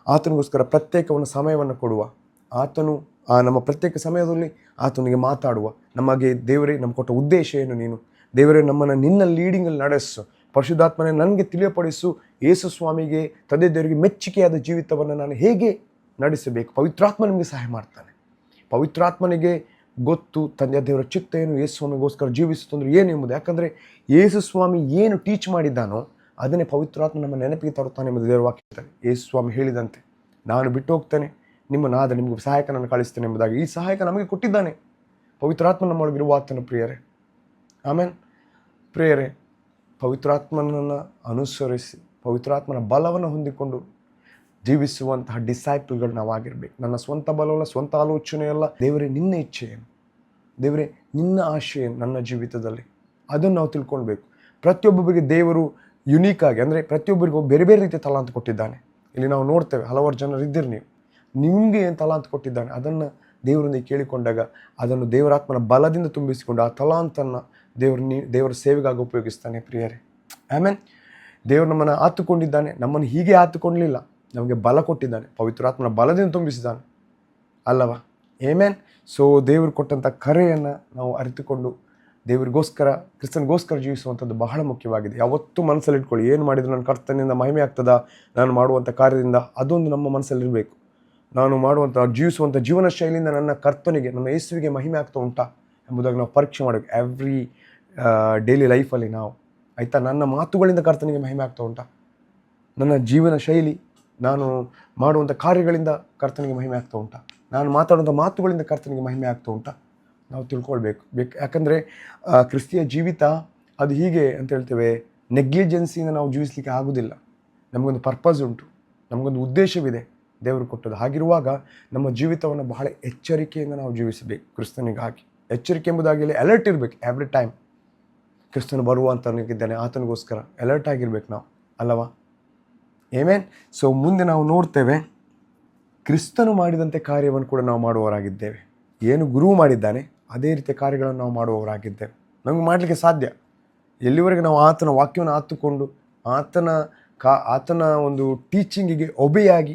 ಆತನಿಗೋಸ್ಕರ ಪ್ರತ್ಯೇಕವನ್ನು, ಸಮಯವನ್ನು ಕೊಡುವ. ಆತನು ನಮ್ಮ ಪ್ರತ್ಯೇಕ ಸಮಯದಲ್ಲಿ ಆತನಿಗೆ ಮಾತಾಡುವ. ನಮಗೆ ದೇವರೇ ನಮ್ಮ ಕೊಟ್ಟ ಉದ್ದೇಶ ಏನು ನೀನು? ದೇವರೇ, ನಮ್ಮನ್ನು ನಿನ್ನ ಲೀಡಿಂಗಲ್ಲಿ ನಡೆಸು. ಪರಿಶುದ್ಧಾತ್ಮನೇ ನನಗೆ ತಿಳಿಯಪಡಿಸು. ಯೇಸು ಸ್ವಾಮಿಗೆ, ತಂದೆ ದೇವರಿಗೆ ಮೆಚ್ಚುಗೆಯಾದ ಜೀವಿತವನ್ನು ನಾನು ಹೇಗೆ ನಡೆಸಬೇಕು? ಪವಿತ್ರಾತ್ಮ ನಿಮಗೆ ಸಹಾಯ ಮಾಡ್ತಾನೆ. ಪವಿತ್ರಾತ್ಮನಿಗೆ ಗೊತ್ತು, ತಂದೆ ದೇವರ ಚಿತ್ತ ಏನು ಯೇಸು ಸ್ವಾಮಿಗೋಸ್ಕರ ಜೀವಿಸುತ್ತಂದ್ರೆ ಏನು ಎಂಬುದು. ಯಾಕಂದರೆ ಯೇಸು ಸ್ವಾಮಿ ಏನು ಟೀಚ್ ಮಾಡಿದ್ದಾನೋ, ಅದನ್ನೇ ಪವಿತ್ರಾತ್ಮ ನಮ್ಮ ನೆನಪಿಗೆ ತರುತ್ತಾನೆ ಎಂಬುದು ದೇವರು ವಾಕ್ಯ ಯೇಸು ಸ್ವಾಮಿ ಹೇಳಿದಂತೆ, ನಾನು ಬಿಟ್ಟು ಹೋಗ್ತೇನೆ ನಿಮ್ಮ ನಾದ ನಿಮಗೆ ಸಹಾಯಕನನ್ನು ಕಳಿಸ್ತೇನೆ ಎಂಬುದಾಗಿ ಈ ಸಹಾಯಕ ನಮಗೆ ಕೊಟ್ಟಿದ್ದಾನೆ. ಪವಿತ್ರಾತ್ಮ ನಮ್ಮೊಳಗಿರುವ ಆತನ ಪ್ರಿಯರೇ. ಆಮೇಲೆ ಪ್ರಿಯರೇ, ಪವಿತ್ರಾತ್ಮನನ್ನು ಅನುಸರಿಸಿ, ಪವಿತ್ರಾತ್ಮನ ಬಲವನ್ನು ಹೊಂದಿಕೊಂಡು ಜೀವಿಸುವಂತಹ ಡಿಸೈಪಲ್ಗಳು ನಾವು ಆಗಿರ್ಬೇಕು ನನ್ನ ಸ್ವಂತ ಬಲವಲ್ಲ, ಸ್ವಂತ ಆಲೋಚನೆಯಲ್ಲ. ದೇವರೇ, ನಿನ್ನ ಇಚ್ಛೆ ಏನು ದೇವರೇ, ನಿನ್ನ ಆಶೆ ಏನು ನನ್ನ ಜೀವಿತದಲ್ಲಿ? ಅದನ್ನು ನಾವು ತಿಳ್ಕೊಳ್ಬೇಕು. ಪ್ರತಿಯೊಬ್ಬೊಬ್ಬರಿಗೆ ದೇವರು ಯುನೀಕ್ ಆಗಿ, ಅಂದರೆ ಪ್ರತಿಯೊಬ್ಬರಿಗೂ ಬೇರೆ ಬೇರೆ ರೀತಿಯ ತಲಾಂತ ಕೊಟ್ಟಿದ್ದಾನೆ. ಇಲ್ಲಿ ನಾವು ನೋಡ್ತೇವೆ, ಹಲವಾರು ಜನರಿದ್ದೀರಿ ನೀವು. ನಿಮಗೆ ಏನು ತಲಾಂತ ಕೊಟ್ಟಿದ್ದಾನೆ? ಅದನ್ನು ದೇವರೊಂದಿಗೆ ಕೇಳಿಕೊಂಡಾಗ ಅದನ್ನು ದೇವರಾತ್ಮನ ಬಲದಿಂದ ತುಂಬಿಸಿಕೊಂಡು ಆ ತಲಾಂತನ್ನು ದೇವರು ನೀ, ದೇವರ ಸೇವೆಗಾಗಿ ಉಪಯೋಗಿಸ್ತಾನೆ ಪ್ರಿಯರೇ. ಆಮೇನ್. ದೇವರು ನಮ್ಮನ್ನು ಆತುಕೊಂಡಿದ್ದಾನೆ. ನಮ್ಮನ್ನು ಹೀಗೆ ಆತುಕೊಳ್ಳಲಿಲ್ಲ ನಮಗೆ ಬಲ ಕೊಟ್ಟಿದ್ದಾನೆ. ಪವಿತ್ರಾತ್ಮನ ಬಲದಿಂದ ತುಂಬಿಸಿದ್ದಾನೆ. ಅಲ್ಲವಾ? ಏಮೇನ್ ಸೊ ದೇವರು ಕೊಟ್ಟಂಥ ಕರೆಯನ್ನು ನಾವು ಅರಿತುಕೊಂಡು ದೇವರಿಗೋಸ್ಕರ, ಕ್ರಿಸ್ತನಿಗೋಸ್ಕರ ಜೀವಿಸುವಂಥದ್ದು ಬಹಳ ಮುಖ್ಯವಾಗಿದೆ. ಯಾವತ್ತೂ ಮನಸ್ಸಲ್ಲಿ ಇಟ್ಕೊಳ್ಳಿ. ಏನು ಮಾಡಿದ್ರು ನನ್ನ ಕರ್ತನಿಂದ ಮಹಿಮೆ ಆಗ್ತದ ನಾನು ಮಾಡುವಂಥ ಕಾರ್ಯದಿಂದ ಅದೊಂದು ನಮ್ಮ ಮನಸ್ಸಲ್ಲಿರಬೇಕು. ನಾನು ಮಾಡುವಂಥ ಜೀವಿಸುವಂಥ ಜೀವನ ಶೈಲಿಯಿಂದ ನನ್ನ ಕರ್ತನಿಗೆ, ನನ್ನ ಯೇಸುವಿಗೆ ಮಹಿಮೆ ಆಗ್ತಾ ಉಂಟಾ ಎಂಬುದಾಗಿ ನಾವು ಪರೀಕ್ಷೆ ಮಾಡಬೇಕು ಎವ್ರಿ ಡೈಲಿ ಲೈಫಲ್ಲಿ ನಾವು. ಆಯಿತಾ? ನನ್ನ ಮಾತುಗಳಿಂದ ಕರ್ತನಿಗೆ ಮಹಿಮೆ ಆಗ್ತಾ ಉಂಟಾ. ನನ್ನ ಜೀವನ ಶೈಲಿ, ನಾನು ಮಾಡುವಂಥ ಕಾರ್ಯಗಳಿಂದ ಕರ್ತನಿಗೆ ಮಹಿಮೆ ಆಗ್ತಾ ಉಂಟಾ. ನಾನು ಮಾತಾಡುವಂಥ ಮಾತುಗಳಿಂದ ಕರ್ತನಿಗೆ ಮಹಿಮೆ ಆಗ್ತಾ ಉಂಟಾ. ನಾವು ತಿಳ್ಕೊಳ್ಬೇಕು. ಬೇಕು, ಯಾಕಂದರೆ ಕ್ರಿಸ್ತಿಯ ಜೀವಿತ ಅದು ಹೀಗೆ ಅಂತ ಹೇಳ್ತೇವೆ, ನೆಗ್ಲಿಜೆನ್ಸಿಯಿಂದ ನಾವು ಜೀವಿಸಲಿಕ್ಕೆ ಆಗೋದಿಲ್ಲ. ನಮಗೊಂದು ಪರ್ಪಸ್ ಉಂಟು. ನಮಗೊಂದು ಉದ್ದೇಶವಿದೆ. ದೇವರು ಕೊಟ್ಟದ್ದು. ಹಾಗಿರುವಾಗ ನಮ್ಮ ಜೀವಿತವನ್ನು ಬಹಳ ಎಚ್ಚರಿಕೆಯಿಂದ ನಾವು ಜೀವಿಸಬೇಕು. ಕ್ರಿಸ್ತನಿಗಾಗಿ ಎಚ್ಚರಿಕೆ ಎಂಬುದಾಗಿ ಅಲರ್ಟ್ ಇರಬೇಕು ಎವ್ರಿ ಟೈಮ್ ಕ್ರಿಸ್ತನು ಬರುವಂತನಿಗಿದ್ದಾನೆ ಆತನಿಗೋಸ್ಕರ ಅಲರ್ಟ್ ಆಗಿರ್ಬೇಕು ನಾವು, ಅಲ್ಲವಾ? ಏಮೇನ್ ಸೊ ಮುಂದೆ ನಾವು ನೋಡ್ತೇವೆ, ಕ್ರಿಸ್ತನು ಮಾಡಿದಂತೆ ಕಾರ್ಯವನ್ನು ಕೂಡ ನಾವು ಮಾಡುವವರಾಗಿದ್ದೇವೆ. ಏನು ಗುರು ಮಾಡಿದ್ದಾನೆ, ಅದೇ ರೀತಿಯ ಕಾರ್ಯಗಳನ್ನು ನಾವು ಮಾಡುವವರಾಗಿದ್ದೇವೆ. ನಮಗೆ ಮಾಡಲಿಕ್ಕೆ ಸಾಧ್ಯ. ಎಲ್ಲಿವರೆಗೆ ನಾವು ಆತನ ವಾಕ್ಯವನ್ನು ಆತುಕೊಂಡು, ಆತನ ಕಾ, ಆತನ ಒಂದು ಟೀಚಿಂಗಿಗೆ ಒಬೆಯಾಗಿ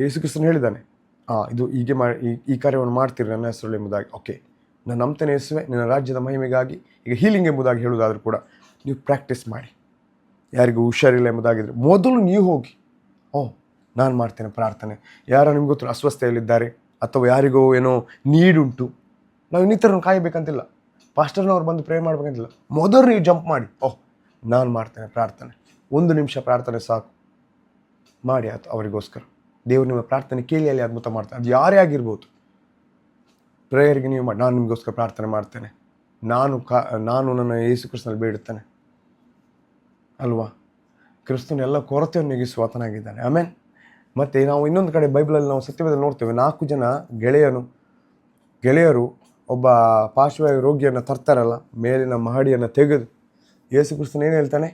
ಯೇಸು ಕ್ರಿಸ್ತನು ಹೇಳಿದ್ದಾನೆ ಹಾಂ ಇದು ಹೀಗೆ ಮಾ, ಈ- ಕಾರ್ಯವನ್ನು ಮಾಡ್ತೀರಿ ನನ್ನ ಹೆಸರು ಎಂಬುದಾಗಿ. ಓಕೆ ನಾನು ನಂಬ್ತೇನೆ ಯೇಸುವೆ ನಿನ್ನ ರಾಜ್ಯದ ಮಹಿಮೆಗಾಗಿ, ಈಗ ಹೀಲಿಂಗ್ ಎಂಬುದಾಗಿ ಹೇಳುವುದಾದರೂ ಕೂಡ ನೀವು ಪ್ರಾಕ್ಟೀಸ್ ಮಾಡಿ. ಯಾರಿಗೂ ಹುಷಾರಿಲ್ಲ ಎಂಬುದಾಗಿದ್ದರೆ ಮೊದಲು ನೀವು ಹೋಗಿ. ಓ, ನಾನು ಮಾಡ್ತೇನೆ ಪ್ರಾರ್ಥನೆ. ಯಾರೋ ನಿಮ್ಗೆ ಗೊತ್ತು, ಅಸ್ವಸ್ಥೆಯಲ್ಲಿದ್ದಾರೆ, ಅಥವಾ ಯಾರಿಗೋ ಏನೋ ನೀಡುಂಟು ನಾವು ಇನ್ನಿತರನ್ನು ಕಾಯಬೇಕಂತಿಲ್ಲ. ಪಾಸ್ಟರ್ನವ್ರು ಬಂದು ಪ್ರೇ ಮಾಡಬೇಕಂತಿಲ್ಲ. ಮೊದಲು ನೀವು ಜಂಪ್ ಮಾಡಿ. ಓಹ್ ನಾನು ಮಾಡ್ತೇನೆ ಪ್ರಾರ್ಥನೆ. ಒಂದು ನಿಮಿಷ ಪ್ರಾರ್ಥನೆ ಸಾಕು. ಮಾಡಿ ಆಯ್ತು, ಅವರಿಗೋಸ್ಕರ. ದೇವರು ನಿಮ್ಮ ಪ್ರಾರ್ಥನೆ ಕೇಳಿ ಅಲ್ಲಿ ಅದ್ಭುತ ಮಾಡ್ತಾರೆ. ಅದು ಯಾರೇ ಆಗಿರ್ಬೋದು. ಪ್ರೇಯರ್ಗೆ ನೀವು ಮಾಡಿ, ನಾನು ನಿಮಗೋಸ್ಕರ ಪ್ರಾರ್ಥನೆ ಮಾಡ್ತೇನೆ. ನಾನು ಕಾ, ನಾನು ನನ್ನ ಯೇಸು ಕೃಷ್ಣನಲ್ಲಿ ಬೇಡುತ್ತೇನೆ ಅಲ್ವಾ? ಕ್ರಿಸ್ತನ ಎಲ್ಲ ಕೊರತೆಯನ್ನು ನೀಗಿಸುವ ಆತನಾಗಿದ್ದಾನೆ. ಆಮೇಲೆ ಮತ್ತು ನಾವು ಇನ್ನೊಂದು ಕಡೆ ಬೈಬಲಲ್ಲಿ ನಾವು ಸತ್ಯವೇದಲ್ಲಿ ನೋಡ್ತೇವೆ, ನಾಲ್ಕು ಜನ ಗೆಳೆಯನು, ಗೆಳೆಯರು ಒಬ್ಬ ಪಾರ್ಶ್ವವಾಯು ರೋಗಿಯನ್ನು ತರ್ತಾರಲ್ಲ, ಮೇಲಿನ ಮಹಡಿಯನ್ನು ತೆಗೆದು, ಯೇಸು ಕ್ರಿಸ್ತನ ಏನು ಹೇಳ್ತಾನೆ?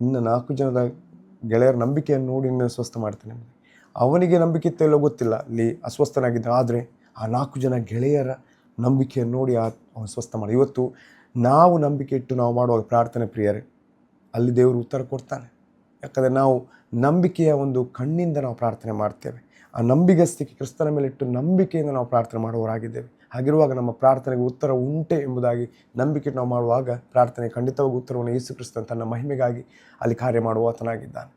ಇನ್ನು ನಾಲ್ಕು ಜನದ ಗೆಳೆಯರ ನಂಬಿಕೆಯನ್ನು ನೋಡಿ ಇನ್ನು ಸ್ವಸ್ಥ ಮಾಡ್ತಾನೆ. ಅವನಿಗೆ ನಂಬಿಕೆ ಇತ್ತೋ ಇಲ್ಲೋ ಗೊತ್ತಿಲ್ಲ. ಅಲ್ಲಿ ಅಸ್ವಸ್ಥನಾಗಿದ್ದ. ಆದರೆ ಆ ನಾಲ್ಕು ಜನ ಗೆಳೆಯರ ನಂಬಿಕೆಯನ್ನು ನೋಡಿ ಆ ಅವನು ಸ್ವಸ್ಥ ಮಾಡಿ. ಇವತ್ತು ನಾವು ನಂಬಿಕೆ ಇಟ್ಟು ನಾವು ಮಾಡುವಾಗ ಪ್ರಾರ್ಥನೆ ಪ್ರಿಯರೇ, ಅಲ್ಲಿ ದೇವರು ಉತ್ತರ ಕೊಡ್ತಾನೆ. ಯಾಕಂದರೆ ನಾವು ನಂಬಿಕೆಯ ಒಂದು ಕಣ್ಣಿಂದ ನಾವು ಪ್ರಾರ್ಥನೆ ಮಾಡ್ತೇವೆ. ಆ ನಂಬಿಗಸ್ತಿಕೆ ಕ್ರಿಸ್ತನ ಮೇಲೆ ಇಟ್ಟು ನಂಬಿಕೆಯಿಂದ ನಾವು ಪ್ರಾರ್ಥನೆ ಮಾಡುವವರಾಗಿದ್ದೇವೆ. ಹಾಗಿರುವಾಗ ನಮ್ಮ ಪ್ರಾರ್ಥನೆಗೆ ಉತ್ತರ ಉಂಟೆ ಎಂಬುದಾಗಿ ನಂಬಿಕೆ ನಾವು ಮಾಡುವಾಗ ಪ್ರಾರ್ಥನೆ ಖಂಡಿತವಾಗಿ ಉತ್ತರವನ್ನು ಯೇಸು ಕ್ರಿಸ್ತನ್ ತನ್ನ ಮಹಿಮೆಗಾಗಿ ಅಲ್ಲಿ ಕಾರ್ಯ ಮಾಡುವ ಆತನಾಗಿದ್ದಾನೆ.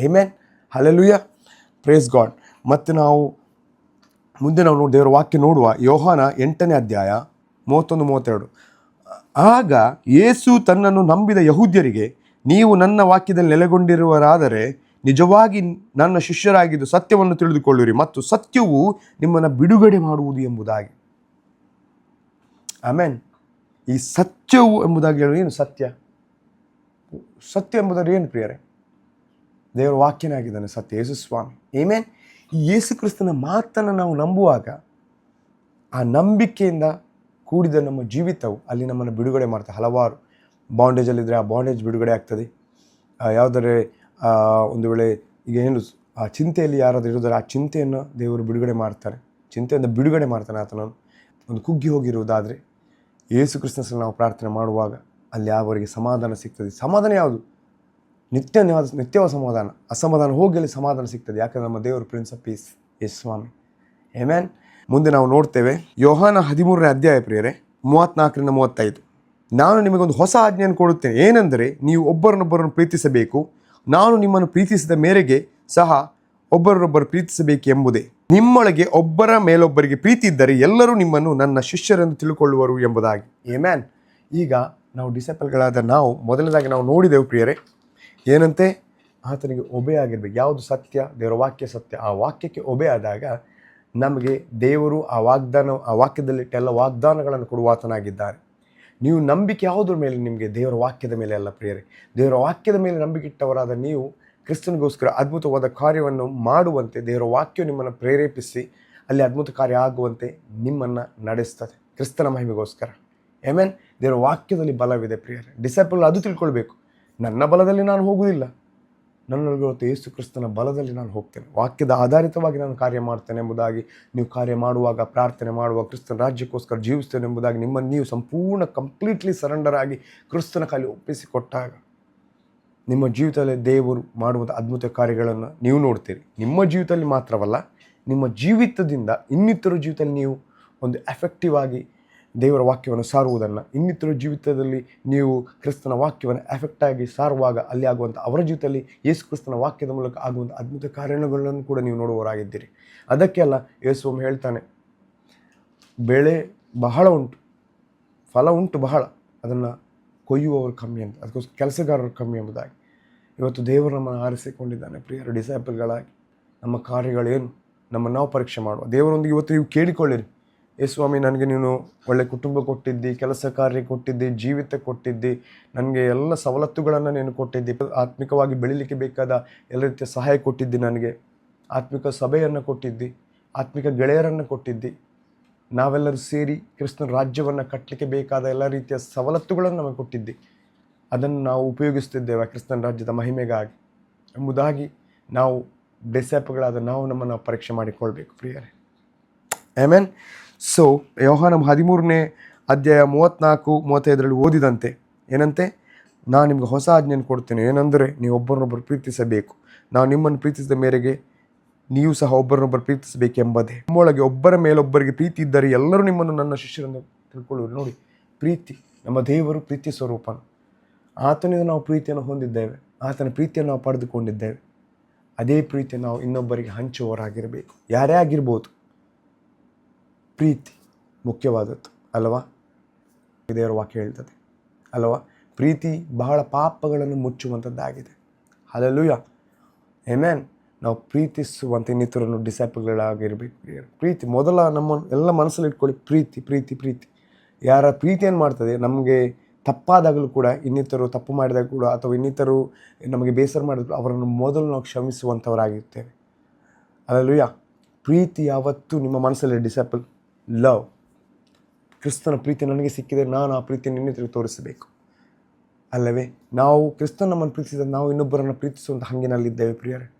ಏಮೇನ್ ಹಲೆಲುಯ ಪ್ರೇಸ್ ಗಾಡ್ ಮತ್ತು ನಾವು ಮುಂದೆ ನಾವು ದೇವರ ವಾಕ್ಯ ನೋಡುವ ಯೋಹಾನ ಎಂಟನೇ ಅಧ್ಯಾಯ ಮೂವತ್ತೊಂದು, ಮೂವತ್ತೆರಡು. ಆಗ ಯೇಸು ತನ್ನನ್ನು ನಂಬಿದ ಯಹೂದ್ಯರಿಗೆ, ನೀವು ನನ್ನ ವಾಕ್ಯದಲ್ಲಿ ನೆಲೆಗೊಂಡಿರುವರಾದರೆ ನಿಜವಾಗಿ ನನ್ನ ಶಿಷ್ಯರಾಗಿದ್ದು ಸತ್ಯವನ್ನು ತಿಳಿದುಕೊಳ್ಳಿರಿ ಮತ್ತು ಸತ್ಯವು ನಿಮ್ಮನ್ನು ಬಿಡುಗಡೆ ಮಾಡುವುದು ಎಂಬುದಾಗಿ. ಆಮೇನ್ ಈ ಸತ್ಯವು ಎಂಬುದಾಗಿ ಹೇಳುವುದು ಏನು ಸತ್ಯ? ಸತ್ಯ ಎಂಬುದಾದ್ರೆ ಏನು ಪ್ರಿಯರೇ? ದೇವರ ವಾಕ್ಯನಾಗಿದ್ದಾನೆ ಸತ್ಯ ಯೇಸು ಸ್ವಾಮಿ ಏಮೇನ್ ಈ ಯೇಸು ಕ್ರಿಸ್ತನ ಮಾತನ್ನು ನಾವು ನಂಬುವಾಗ ಆ ನಂಬಿಕೆಯಿಂದ ಕೂಡಿದ ನಮ್ಮ ಜೀವಿತವು ಅಲ್ಲಿ ನಮ್ಮನ್ನು ಬಿಡುಗಡೆ ಮಾಡ್ತದೆ ಹಲವಾರು ಬಾಂಡೇಜಲ್ಲಿದ್ದರೆ ಆ ಬಾಂಡೇಜ್ ಬಿಡುಗಡೆ ಆಗ್ತದೆ. ಯಾವುದಾದ್ರೆ ಒಂದು ವೇಳೆ ಈಗ ಏನು, ಆ ಚಿಂತೆಯಲ್ಲಿ ಯಾರಾದರೂ ಇರೋದಾರೆ ಆ ಚಿಂತೆಯನ್ನು ದೇವರು ಬಿಡುಗಡೆ ಮಾಡ್ತಾರೆ. ಚಿಂತೆಯಿಂದ ಬಿಡುಗಡೆ ಮಾಡ್ತಾನೆ ಆತನನ್ನು ಒಂದು ಕುಗ್ಗಿ ಹೋಗಿರುವುದಾದರೆ ಯೇಸು ಸಲ ನಾವು ಪ್ರಾರ್ಥನೆ ಮಾಡುವಾಗ ಅಲ್ಲಿ ಅವರಿಗೆ ಸಮಾಧಾನ ಸಿಗ್ತದೆ? ಸಮಾಧಾನ ಯಾವುದು? ನಿತ್ಯ ನಿತ್ಯವ ಸಮಾಧಾನ, ಅಸಮಾಧಾನ ಹೋಗಲಿ ಸಮಾಧಾನ ಸಿಗ್ತದೆ. ಯಾಕಂದ್ರೆ ನಮ್ಮ ದೇವರು ಪ್ರಿನ್ಸ್ ಆಫ್ ಪೀಸ್ ಎಸ್ ಸ್ವಾಮಿ ಏಮ್ಯಾನ್ ಮುಂದೆ ನಾವು ನೋಡ್ತೇವೆ ಯೋಹಾನ ಹದಿಮೂರನೇ ಅಧ್ಯಾಯ ಪ್ರಿಯರೇ ಮೂವತ್ತ್ನಾಲ್ಕರಿಂದ ಮೂವತ್ತೈದು. ನಾನು ನಿಮಗೊಂದು ಹೊಸ ಆಜ್ಞೆಯನ್ನು ಕೊಡುತ್ತೇನೆ. ಏನೆಂದರೆ, ನೀವು ಒಬ್ಬರನ್ನೊಬ್ಬರನ್ನು ಪ್ರೀತಿಸಬೇಕು. ನಾನು ನಿಮ್ಮನ್ನು ಪ್ರೀತಿಸಿದ ಮೇರೆಗೆ ಸಹ ಒಬ್ಬರನ್ನೊಬ್ಬರು ಪ್ರೀತಿಸಬೇಕು ಎಂಬುದೇ. ನಿಮ್ಮೊಳಗೆ ಒಬ್ಬರ ಮೇಲೊಬ್ಬರಿಗೆ ಪ್ರೀತಿ ಇದ್ದರೆ ಎಲ್ಲರೂ ನಿಮ್ಮನ್ನು ನನ್ನ ಶಿಷ್ಯರೆಂದು ತಿಳ್ಕೊಳ್ಳುವರು ಎಂಬುದಾಗಿ. ಏಮ್ಯಾನ್ ಈಗ ನಾವು ಡಿಸೈಪಲ್ಗಳಾದ ನಾವು ಮೊದಲನೇದಾಗಿ ನಾವು ನೋಡಿದೆವು ಪ್ರಿಯರೇ ಏನಂತೆ? ಆತನಿಗೆ ಒಬೆ ಆಗಿರ್ಬೇಕು. ಯಾವುದು ಸತ್ಯ? ದೇವರ ವಾಕ್ಯ ಸತ್ಯ. ಆ ವಾಕ್ಯಕ್ಕೆ ಒಬೆ ಆದಾಗ ನಮಗೆ ದೇವರು ಆ ವಾಗ್ದಾನ, ಆ ವಾಕ್ಯದಲ್ಲಿಟ್ಟೆಲ್ಲ ವಾಗ್ದಾನಗಳನ್ನು ಕೊಡುವ ಆತನಾಗಿದ್ದಾರೆ ನೀವು ನಂಬಿಕೆ ಯಾವುದ್ರ ಮೇಲೆ? ನಿಮಗೆ ದೇವರ ವಾಕ್ಯದ ಮೇಲೆ ಅಲ್ಲ ಪ್ರೇರೆ ದೇವರ ವಾಕ್ಯದ ಮೇಲೆ ನಂಬಿಕೆ ಇಟ್ಟವರಾದ ನೀವು ಕ್ರಿಸ್ತನಿಗೋಸ್ಕರ ಅದ್ಭುತವಾದ ಕಾರ್ಯವನ್ನು ಮಾಡುವಂತೆ, ದೇವರ ವಾಕ್ಯ ನಿಮ್ಮನ್ನು ಪ್ರೇರೇಪಿಸಿ, ಅಲ್ಲಿ ಅದ್ಭುತ ಕಾರ್ಯ ಆಗುವಂತೆ ನಿಮ್ಮನ್ನು ನಡೆಸ್ತದೆ. ಕ್ರಿಸ್ತನ ಮಹಿಮೆಗೋಸ್ಕರ. ಏಮೇನ್ ದೇವರ ವಾಕ್ಯದಲ್ಲಿ ಬಲವಿದೆ ಪ್ರಿಯರೇ. ಡಿಸೈಪಲ್ ಅದು ತಿಳ್ಕೊಳ್ಬೇಕು. ನನ್ನ ಬಲದಲ್ಲಿ ನಾನು ಹೋಗುವುದಿಲ್ಲ. ನನ್ನೊಳಗೆ ಇವತ್ತು ಯೇಸು ಕ್ರಿಸ್ತನ ಬಲದಲ್ಲಿ ನಾನು ಹೋಗ್ತೇನೆ. ವಾಕ್ಯದ ಆಧಾರಿತವಾಗಿ ನಾನು ಕಾರ್ಯ ಮಾಡ್ತೇನೆ ಎಂಬುದಾಗಿ, ನೀವು ಕಾರ್ಯ ಮಾಡುವಾಗ, ಪ್ರಾರ್ಥನೆ ಮಾಡುವ ಕ್ರಿಸ್ತನ ರಾಜ್ಯಕ್ಕೋಸ್ಕರ ಜೀವಿಸ್ತೇನೆ ಎಂಬುದಾಗಿ ನಿಮ್ಮನ್ನು ನೀವು ಸಂಪೂರ್ಣ ಕಂಪ್ಲೀಟ್ಲಿ ಸರೆಂಡರ್ ಆಗಿ ಕ್ರಿಸ್ತನ ಕಾಲಿ ಒಪ್ಪಿಸಿಕೊಟ್ಟಾಗ ನಿಮ್ಮ ಜೀವಿತದಲ್ಲಿ ದೇವರು ಮಾಡುವಂಥ ಅದ್ಭುತ ಕಾರ್ಯಗಳನ್ನು ನೀವು ನೋಡ್ತೀರಿ. ನಿಮ್ಮ ಜೀವಿತದಲ್ಲಿ ಮಾತ್ರವಲ್ಲ, ನಿಮ್ಮ ಜೀವಿತದಿಂದ ಇನ್ನಿತರ ಜೀವಿತದಲ್ಲಿ ನೀವು ಒಂದು ಎಫೆಕ್ಟಿವ್ ಆಗಿ ದೇವರ ವಾಕ್ಯವನ್ನು ಸಾರುವುದನ್ನು. ಇನ್ನಿತರ ಜೀವಿತದಲ್ಲಿ ನೀವು ಕ್ರಿಸ್ತನ ವಾಕ್ಯವನ್ನು ಎಫೆಕ್ಟಾಗಿ ಸಾರುವಾಗ ಅಲ್ಲಿ ಆಗುವಂಥ ಅವರ ಜೀವಿತದಲ್ಲಿ ಯೇಸು ಕ್ರಿಸ್ತನ ವಾಕ್ಯದ ಮೂಲಕ ಆಗುವಂಥ ಅದ್ಭುತ ಕಾರ್ಯಗಳನ್ನು ಕೂಡ ನೀವು ನೋಡುವವರಾಗಿದ್ದೀರಿ. ಅದಕ್ಕೆ ಅಲ್ಲ ಒಮ್ಮೆ ಹೇಳ್ತಾನೆ, ಬೆಳೆ ಬಹಳ ಉಂಟು, ಫಲ ಉಂಟು ಬಹಳ, ಅದನ್ನು ಕೊಯ್ಯುವವರು ಕಮ್ಮಿ ಅಂತ, ಅದಕ್ಕೋಸ್ಕರ ಕೆಲಸಗಾರರು ಕಮ್ಮಿ ಎಂಬುದಾಗಿ. ಇವತ್ತು ದೇವರು ನಮ್ಮನ್ನು ಆರಿಸಿಕೊಂಡಿದ್ದಾನೆ ಪ್ರಿಯರ ಡಿಸೈಪಲ್ಗಳಾಗಿ ನಮ್ಮ ಕಾರ್ಯಗಳೇನು? ನಮ್ಮನ್ನು ನಾವು ಪರೀಕ್ಷೆ ಮಾಡುವ. ದೇವರೊಂದಿಗೆ ಇವತ್ತು ನೀವು ಕೇಳಿಕೊಳ್ಳಿರಿ. ಏ ಸ್ವಾಮಿ, ನನಗೆ ನೀನು ಒಳ್ಳೆ ಕುಟುಂಬ ಕೊಟ್ಟಿದ್ದಿ, ಕೆಲಸ ಕಾರ್ಯ ಕೊಟ್ಟಿದ್ದಿ, ಜೀವಿತ ಕೊಟ್ಟಿದ್ದಿ, ನನಗೆ ಎಲ್ಲ ಸವಲತ್ತುಗಳನ್ನು ನೀನು ಕೊಟ್ಟಿದ್ದಿ, ಆತ್ಮಿಕವಾಗಿ ಬೆಳಿಲಿಕ್ಕೆ ಬೇಕಾದ ಎಲ್ಲ ರೀತಿಯ ಸಹಾಯ ಕೊಟ್ಟಿದ್ದಿ ನನಗೆ. ಆತ್ಮಿಕ ಸಭೆಯನ್ನು ಕೊಟ್ಟಿದ್ದಿ, ಆತ್ಮಿಕ ಗೆಳೆಯರನ್ನು ಕೊಟ್ಟಿದ್ದಿ. ನಾವೆಲ್ಲರೂ ಸೇರಿ ಕ್ರಿಸ್ತನ ರಾಜ್ಯವನ್ನು ಕಟ್ಟಲಿಕ್ಕೆ ಬೇಕಾದ ಎಲ್ಲ ರೀತಿಯ ಸವಲತ್ತುಗಳನ್ನು ನಮಗೆ ಕೊಟ್ಟಿದ್ದಿ. ಅದನ್ನು ನಾವು ಉಪಯೋಗಿಸ್ತಿದ್ದೇವೆ ಕ್ರಿಸ್ತನ ರಾಜ್ಯದ ಮಹಿಮೆಗಾಗಿ. ಎಂಬುದಾಗಿ ನಾವು ಡಿಸೆಪ್ಗಳಾದ ನಾವು ನಮ್ಮನ್ನು ಪರೀಕ್ಷೆ ಮಾಡಿಕೊಳ್ಬೇಕು ಪ್ರಿಯರೇ. ಆಮೇನ್ ಸೊ ಯೋಹಾನ ಹದಿಮೂರನೇ ಅಧ್ಯಾಯ ಮೂವತ್ತ್ನಾಲ್ಕು, ಮೂವತ್ತೈದರಲ್ಲಿ ಓದಿದಂತೆ, ಏನಂತೆ? ನಾನು ನಿಮಗೆ ಹೊಸ ಆಜ್ಞೆಯನ್ನು ಕೊಡ್ತೇನೆ. ಏನಂದರೆ, ನೀವು ಒಬ್ಬರನ್ನೊಬ್ಬರು ಪ್ರೀತಿಸಬೇಕು. ನಾವು ನಿಮ್ಮನ್ನು ಪ್ರೀತಿಸಿದ ಮೇರೆಗೆ ನೀವು ಸಹ ಒಬ್ಬರನ್ನೊಬ್ಬರು ಪ್ರೀತಿಸಬೇಕೆಂಬುದೇ. ನಮ್ಮೊಳಗೆ ಒಬ್ಬರ ಮೇಲೊಬ್ಬರಿಗೆ ಪ್ರೀತಿ ಇದ್ದರೆ ಎಲ್ಲರೂ ನಿಮ್ಮನ್ನು ನನ್ನ ಶಿಷ್ಯರನ್ನು ತಿಳ್ಕೊಳ್ಳುವರು. ನೋಡಿ, ಪ್ರೀತಿ, ನಮ್ಮ ದೇವರು ಪ್ರೀತಿ ಸ್ವರೂಪನು. ಆತನಿಂದ ನಾವು ಪ್ರೀತಿಯನ್ನು ಹೊಂದಿದ್ದೇವೆ. ಆತನ ಪ್ರೀತಿಯನ್ನು ನಾವು ಪಡೆದುಕೊಂಡಿದ್ದೇವೆ. ಅದೇ ಪ್ರೀತಿ ನಾವು ಇನ್ನೊಬ್ಬರಿಗೆ ಹಂಚುವವರಾಗಿರಬೇಕು. ಯಾರೇ ಆಗಿರ್ಬೋದು. ಪ್ರೀತಿ ಮುಖ್ಯವಾದದ್ದು, ಅಲ್ವಾ? ದೇವರ ವಾಕ್ಯ ಹೇಳ್ತದೆ, ಅಲ್ವಾ? ಪ್ರೀತಿ ಬಹಳ ಪಾಪಗಳನ್ನು ಮುಚ್ಚುವಂಥದ್ದಾಗಿದೆ. ಅಲ್ಲೂಯ ಏಮೇನ್ ನಾವು ಪ್ರೀತಿಸುವಂಥ ಇನ್ನಿತರನ್ನು ಡಿಸೈಪಲ್ಗಳಾಗಿರಬೇಕು ಪ್ರೀತಿ, ಮೊದಲ ನಮ್ಮ, ಎಲ್ಲ ಮನಸ್ಸಲ್ಲಿ ಇಟ್ಕೊಳ್ಳಿ, ಪ್ರೀತಿ ಪ್ರೀತಿ ಪ್ರೀತಿ. ಯಾರ ಪ್ರೀತಿ ಏನು ಮಾಡ್ತದೆ, ನಮಗೆ ತಪ್ಪಾದಾಗಲೂ ಕೂಡ, ಇನ್ನಿತರು ತಪ್ಪು ಮಾಡಿದಾಗ ಕೂಡ, ಅಥವಾ ಇನ್ನಿತರು ನಮಗೆ ಬೇಸರ ಮಾಡಿದ್ರು, ಅವರನ್ನು ಮೊದಲು ನಾವು ಕ್ಷಮಿಸುವಂಥವರಾಗಿರ್ತೇವೆ. ಯಾ ಪ್ರೀತಿ ಯಾವತ್ತೂ ನಿಮ್ಮ ಮನಸ್ಸಲ್ಲಿ ಡಿಸೈಪಲ್ ಲವ್ ಕ್ರಿಸ್ತನ ಪ್ರೀತಿ ನನಗೆ ಸಿಕ್ಕಿದೆ, ನಾನು ಆ ಪ್ರೀತಿಯನ್ನು ನಿನ್ನೆ ತೋರಿಸಬೇಕು. ಅಲ್ಲವೇ, ನಾವು ಕ್ರಿಸ್ತನ ನಮ್ಮನ್ನು ಪ್ರೀತಿಸಿದ ನಾವು ಇನ್ನೊಬ್ಬರನ್ನು ಪ್ರೀತಿಸುವಂಥ ಹಂಗಿನಲ್ಲಿದ್ದೇವೆ ಪ್ರಿಯರೇ.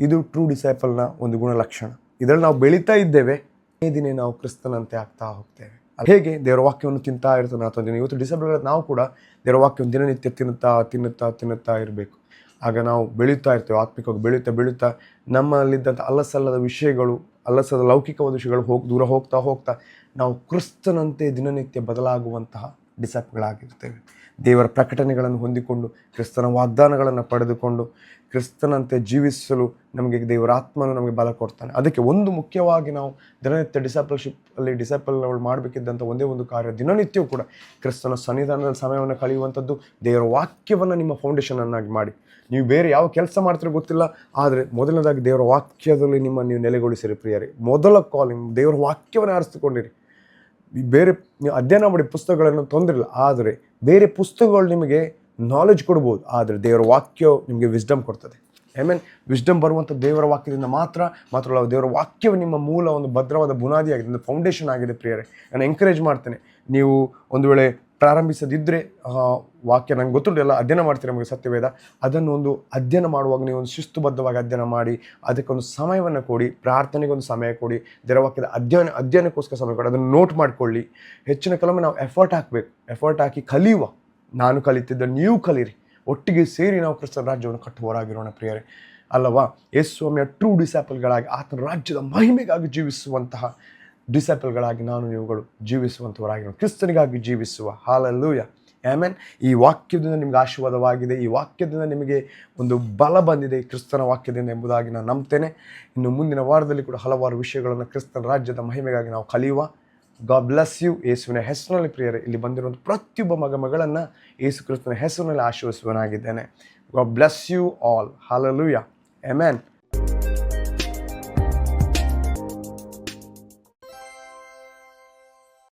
ಇದು ಟ್ರೂ ಡಿಸೈಪಲ್ನ ಒಂದು ಗುಣಲಕ್ಷಣ. ಇದರಲ್ಲಿ ನಾವು ಬೆಳೀತಾ ಇದ್ದೇವೆ. ದಿನೇ ದಿನೇ ನಾವು ಕ್ರಿಸ್ತನಂತೆ ಆಗ್ತಾ ಹೋಗ್ತೇವೆ. ಹೇಗೆ? ದೇವರ ವಾಕ್ಯವನ್ನು ತಿಂತಾ ಇರ್ತಾನೆ ಅಥವಾ ದಿನ ಇವತ್ತು ಡಿಸೈಬಲ್ ನಾವು ಕೂಡ ದೇವರ ವಾಕ್ಯವನ್ನು ದಿನನಿತ್ಯ ತಿನ್ನುತ್ತಾ ತಿನ್ನುತ್ತಾ ತಿನ್ನುತ್ತಾ ಇರಬೇಕು. ಆಗ ನಾವು ಬೆಳೀತಾ ಇರ್ತೇವೆ, ಆತ್ಮಿಕವಾಗಿ ಬೆಳೀತಾ ಬೆಳೀತಾ ನಮ್ಮಲ್ಲಿದ್ದಂಥ ಅಲಸಲ್ಲದ ವಿಷಯಗಳು, ಅಲಸದ ಲೌಕಿಕವಾದ ವಿಷಯಗಳು ಹೋಗಿ, ದೂರ ಹೋಗ್ತಾ ಹೋಗ್ತಾ ನಾವು ಕ್ರಿಸ್ತನಂತೆ ದಿನನಿತ್ಯ ಬದಲಾಗುವಂತಹ ಡಿಸಪ್ಗಳಾಗಿರ್ತೇವೆ. ದೇವರ ಪ್ರಕಟಣೆಗಳನ್ನು ಹೊಂದಿಕೊಂಡು, ಕ್ರಿಸ್ತನ ವಾಗ್ದಾನಗಳನ್ನು ಪಡೆದುಕೊಂಡು, ಕ್ರಿಸ್ತನಂತೆ ಜೀವಿಸಲು ನಮಗೆ ದೇವರ ಆತ್ಮನು ನಮಗೆ ಬಲ ಕೊಡ್ತಾನೆ. ಅದಕ್ಕೆ ಒಂದು ಮುಖ್ಯವಾಗಿ ನಾವು ದಿನನಿತ್ಯ ಡಿಸೈಪಲ್ಶಿಪ್ ಅಲ್ಲಿ ಡಿಸೈಪಲ್ಗಳು ಮಾಡಬೇಕಿದ್ದಂಥ ಒಂದೇ ಒಂದು ಕಾರ್ಯ ದಿನನಿತ್ಯವೂ ಕೂಡ ಕ್ರಿಸ್ತನ ಸನ್ನಿಧಾನದಲ್ಲಿ ಸಮಯವನ್ನು ಕಳೆಯುವಂಥದ್ದು, ದೇವರ ವಾಕ್ಯವನ್ನು ನಿಮ್ಮ ಫೌಂಡೇಶನನ್ನಾಗಿ ಮಾಡಿ. ನೀವು ಬೇರೆ ಯಾವ ಕೆಲಸ ಮಾಡ್ತೀರೋ ಗೊತ್ತಿಲ್ಲ, ಆದರೆ ಮೊದಲನೇದಾಗಿ ದೇವರ ವಾಕ್ಯದಲ್ಲಿ ನಿಮ್ಮ ನೀವು ನೆಲೆಗೊಳಿಸಿರಿ ಪ್ರಿಯರೇ. ಮೊದಲ ಕಾಲಿಂಗ್ ದೇವರ ವಾಕ್ಯವನ್ನು ಆರಿಸಿಕೊಂಡಿರಿ. ಬೇರೆ ನೀವು ಅಧ್ಯಯನ ಮಾಡಿ ಪುಸ್ತಕಗಳನ್ನು ತೊಂದರಿಲ್ಲ, ಆದರೆ ಬೇರೆ ಪುಸ್ತಕಗಳು ನಿಮಗೆ ನಾಲೆಜ್ ಕೊಡ್ಬೋದು, ಆದರೆ ದೇವರ ವಾಕ್ಯ ನಿಮಗೆ ವಿಸ್ಡಮ್ ಕೊಡ್ತದೆ. ಐ ಮೀನ್ ವಿಸ್ಡಮ್ ಬರುವಂಥ ದೇವರ ವಾಕ್ಯದಿಂದ ಮಾತ್ರ ಮಾತ್ರ ದೇವರ ವಾಕ್ಯವು ನಿಮ್ಮ ಮೂಲ ಒಂದು ಭದ್ರವಾದ ಬುನಾದಿ ಆಗಿದೆ ಒಂದು ಫೌಂಡೇಶನ್ ಆಗಿದೆ ಪ್ರಿಯರೇ. ನಾನು ಎಂಕರೇಜ್ ಮಾಡ್ತೇನೆ. ನೀವು ಒಂದು ವೇಳೆ ಪ್ರಾರಂಭಿಸದಿದ್ದರೆ ವಾಕ್ಯ ನಂಗೆ ಗೊತ್ತುಂಟು, ಎಲ್ಲ ಅಧ್ಯಯನ ಮಾಡ್ತೀರಿ ನಮಗೆ ಸತ್ಯವೇದ? ಅದನ್ನು ಒಂದು ಅಧ್ಯಯನ ಮಾಡುವಾಗ ನೀವು ಒಂದು ಶಿಸ್ತುಬದ್ಧವಾಗಿ ಅಧ್ಯಯನ ಮಾಡಿ, ಅದಕ್ಕೊಂದು ಸಮಯವನ್ನು ಕೊಡಿ, ಪ್ರಾರ್ಥನೆಗೊಂದು ಸಮಯ ಕೊಡಿ ದೇವರ ವಾಕ್ಯದ ಅಧ್ಯಯನ, ಅಧ್ಯಯನಕ್ಕೋಸ್ಕರ ಸಮಯ ಕೊಡಿ, ಅದನ್ನು ನೋಟ್ ಮಾಡಿಕೊಳ್ಳಿ. ಹೆಚ್ಚಿನ ಕೆಲವೊಮ್ಮೆ ನಾವು ಎಫರ್ಟ್ ಹಾಕಬೇಕು. ಎಫರ್ಟ್ ಹಾಕಿ ಕಲಿಯುವ. ನಾನು ಕಲಿತಿದ್ದ, ನೀವು ಕಲೀರಿ. ಒಟ್ಟಿಗೆ ಸೇರಿ ನಾವು ಕ್ರಿಸ್ತನ ರಾಜ್ಯವನ್ನು ಕಟ್ಟುವರಾಗಿರೋಣ ಪ್ರಿಯರೇ. ಅಲ್ಲವಾ? ಸ್ವಾಮಿಯ ಟ್ರೂ ಡಿಸ್ಯಾಪಲ್ಗಳಾಗಿ ಆತನ ರಾಜ್ಯದ ಮಹಿಮೆಗಾಗಿ ಜೀವಿಸುವಂತಹ ಡಿಸೇಪಲ್ಗಳಾಗಿ ನಾನು, ನೀವುಗಳು ಜೀವಿಸುವಂಥವರಾಗಿರೋ ಕ್ರಿಸ್ತನಿಗಾಗಿ ಜೀವಿಸುವ. ಹಾಲಲ್ಲೂಯ ಆಮೇನ್ ಈ ವಾಕ್ಯದಿಂದ ನಿಮಗೆ ಆಶೀರ್ವಾದವಾಗಿದೆ. ಈ ವಾಕ್ಯದಿಂದ ನಿಮಗೆ ಒಂದು ಬಲ ಬಂದಿದೆ. ಕ್ರಿಸ್ತನ ವಾಕ್ಯದಿಂದ ಎಂಬುದಾಗಿ ನಾನು ನಂಬ್ತೇನೆ. ಇನ್ನು ಮುಂದಿನ ವಾರದಲ್ಲಿ ಕೂಡ ಹಲವಾರು ವಿಷಯಗಳನ್ನು ಕ್ರಿಸ್ತನ ರಾಜ್ಯದ ಮಹಿಮೆಗಾಗಿ ನಾವು ಕಲಿಯುವ. ಗಾಡ್ ಬ್ಲೆಸ್ ಯು ಯೇಸುವಿನ ಹೆಸರಿನಲ್ಲಿ ಪ್ರಿಯರೇ, ಇಲ್ಲಿ ಬಂದಿರುವಂಥ ಪ್ರತಿಯೊಬ್ಬ ಮಗ ಮಗಳನ್ನು ಯೇಸು ಕ್ರಿಸ್ತನ ಹೆಸರಿನಲ್ಲಿ ಆಶೀರ್ವಸುವನಾಗಿದ್ದೇನೆ God bless you all hallelujah amen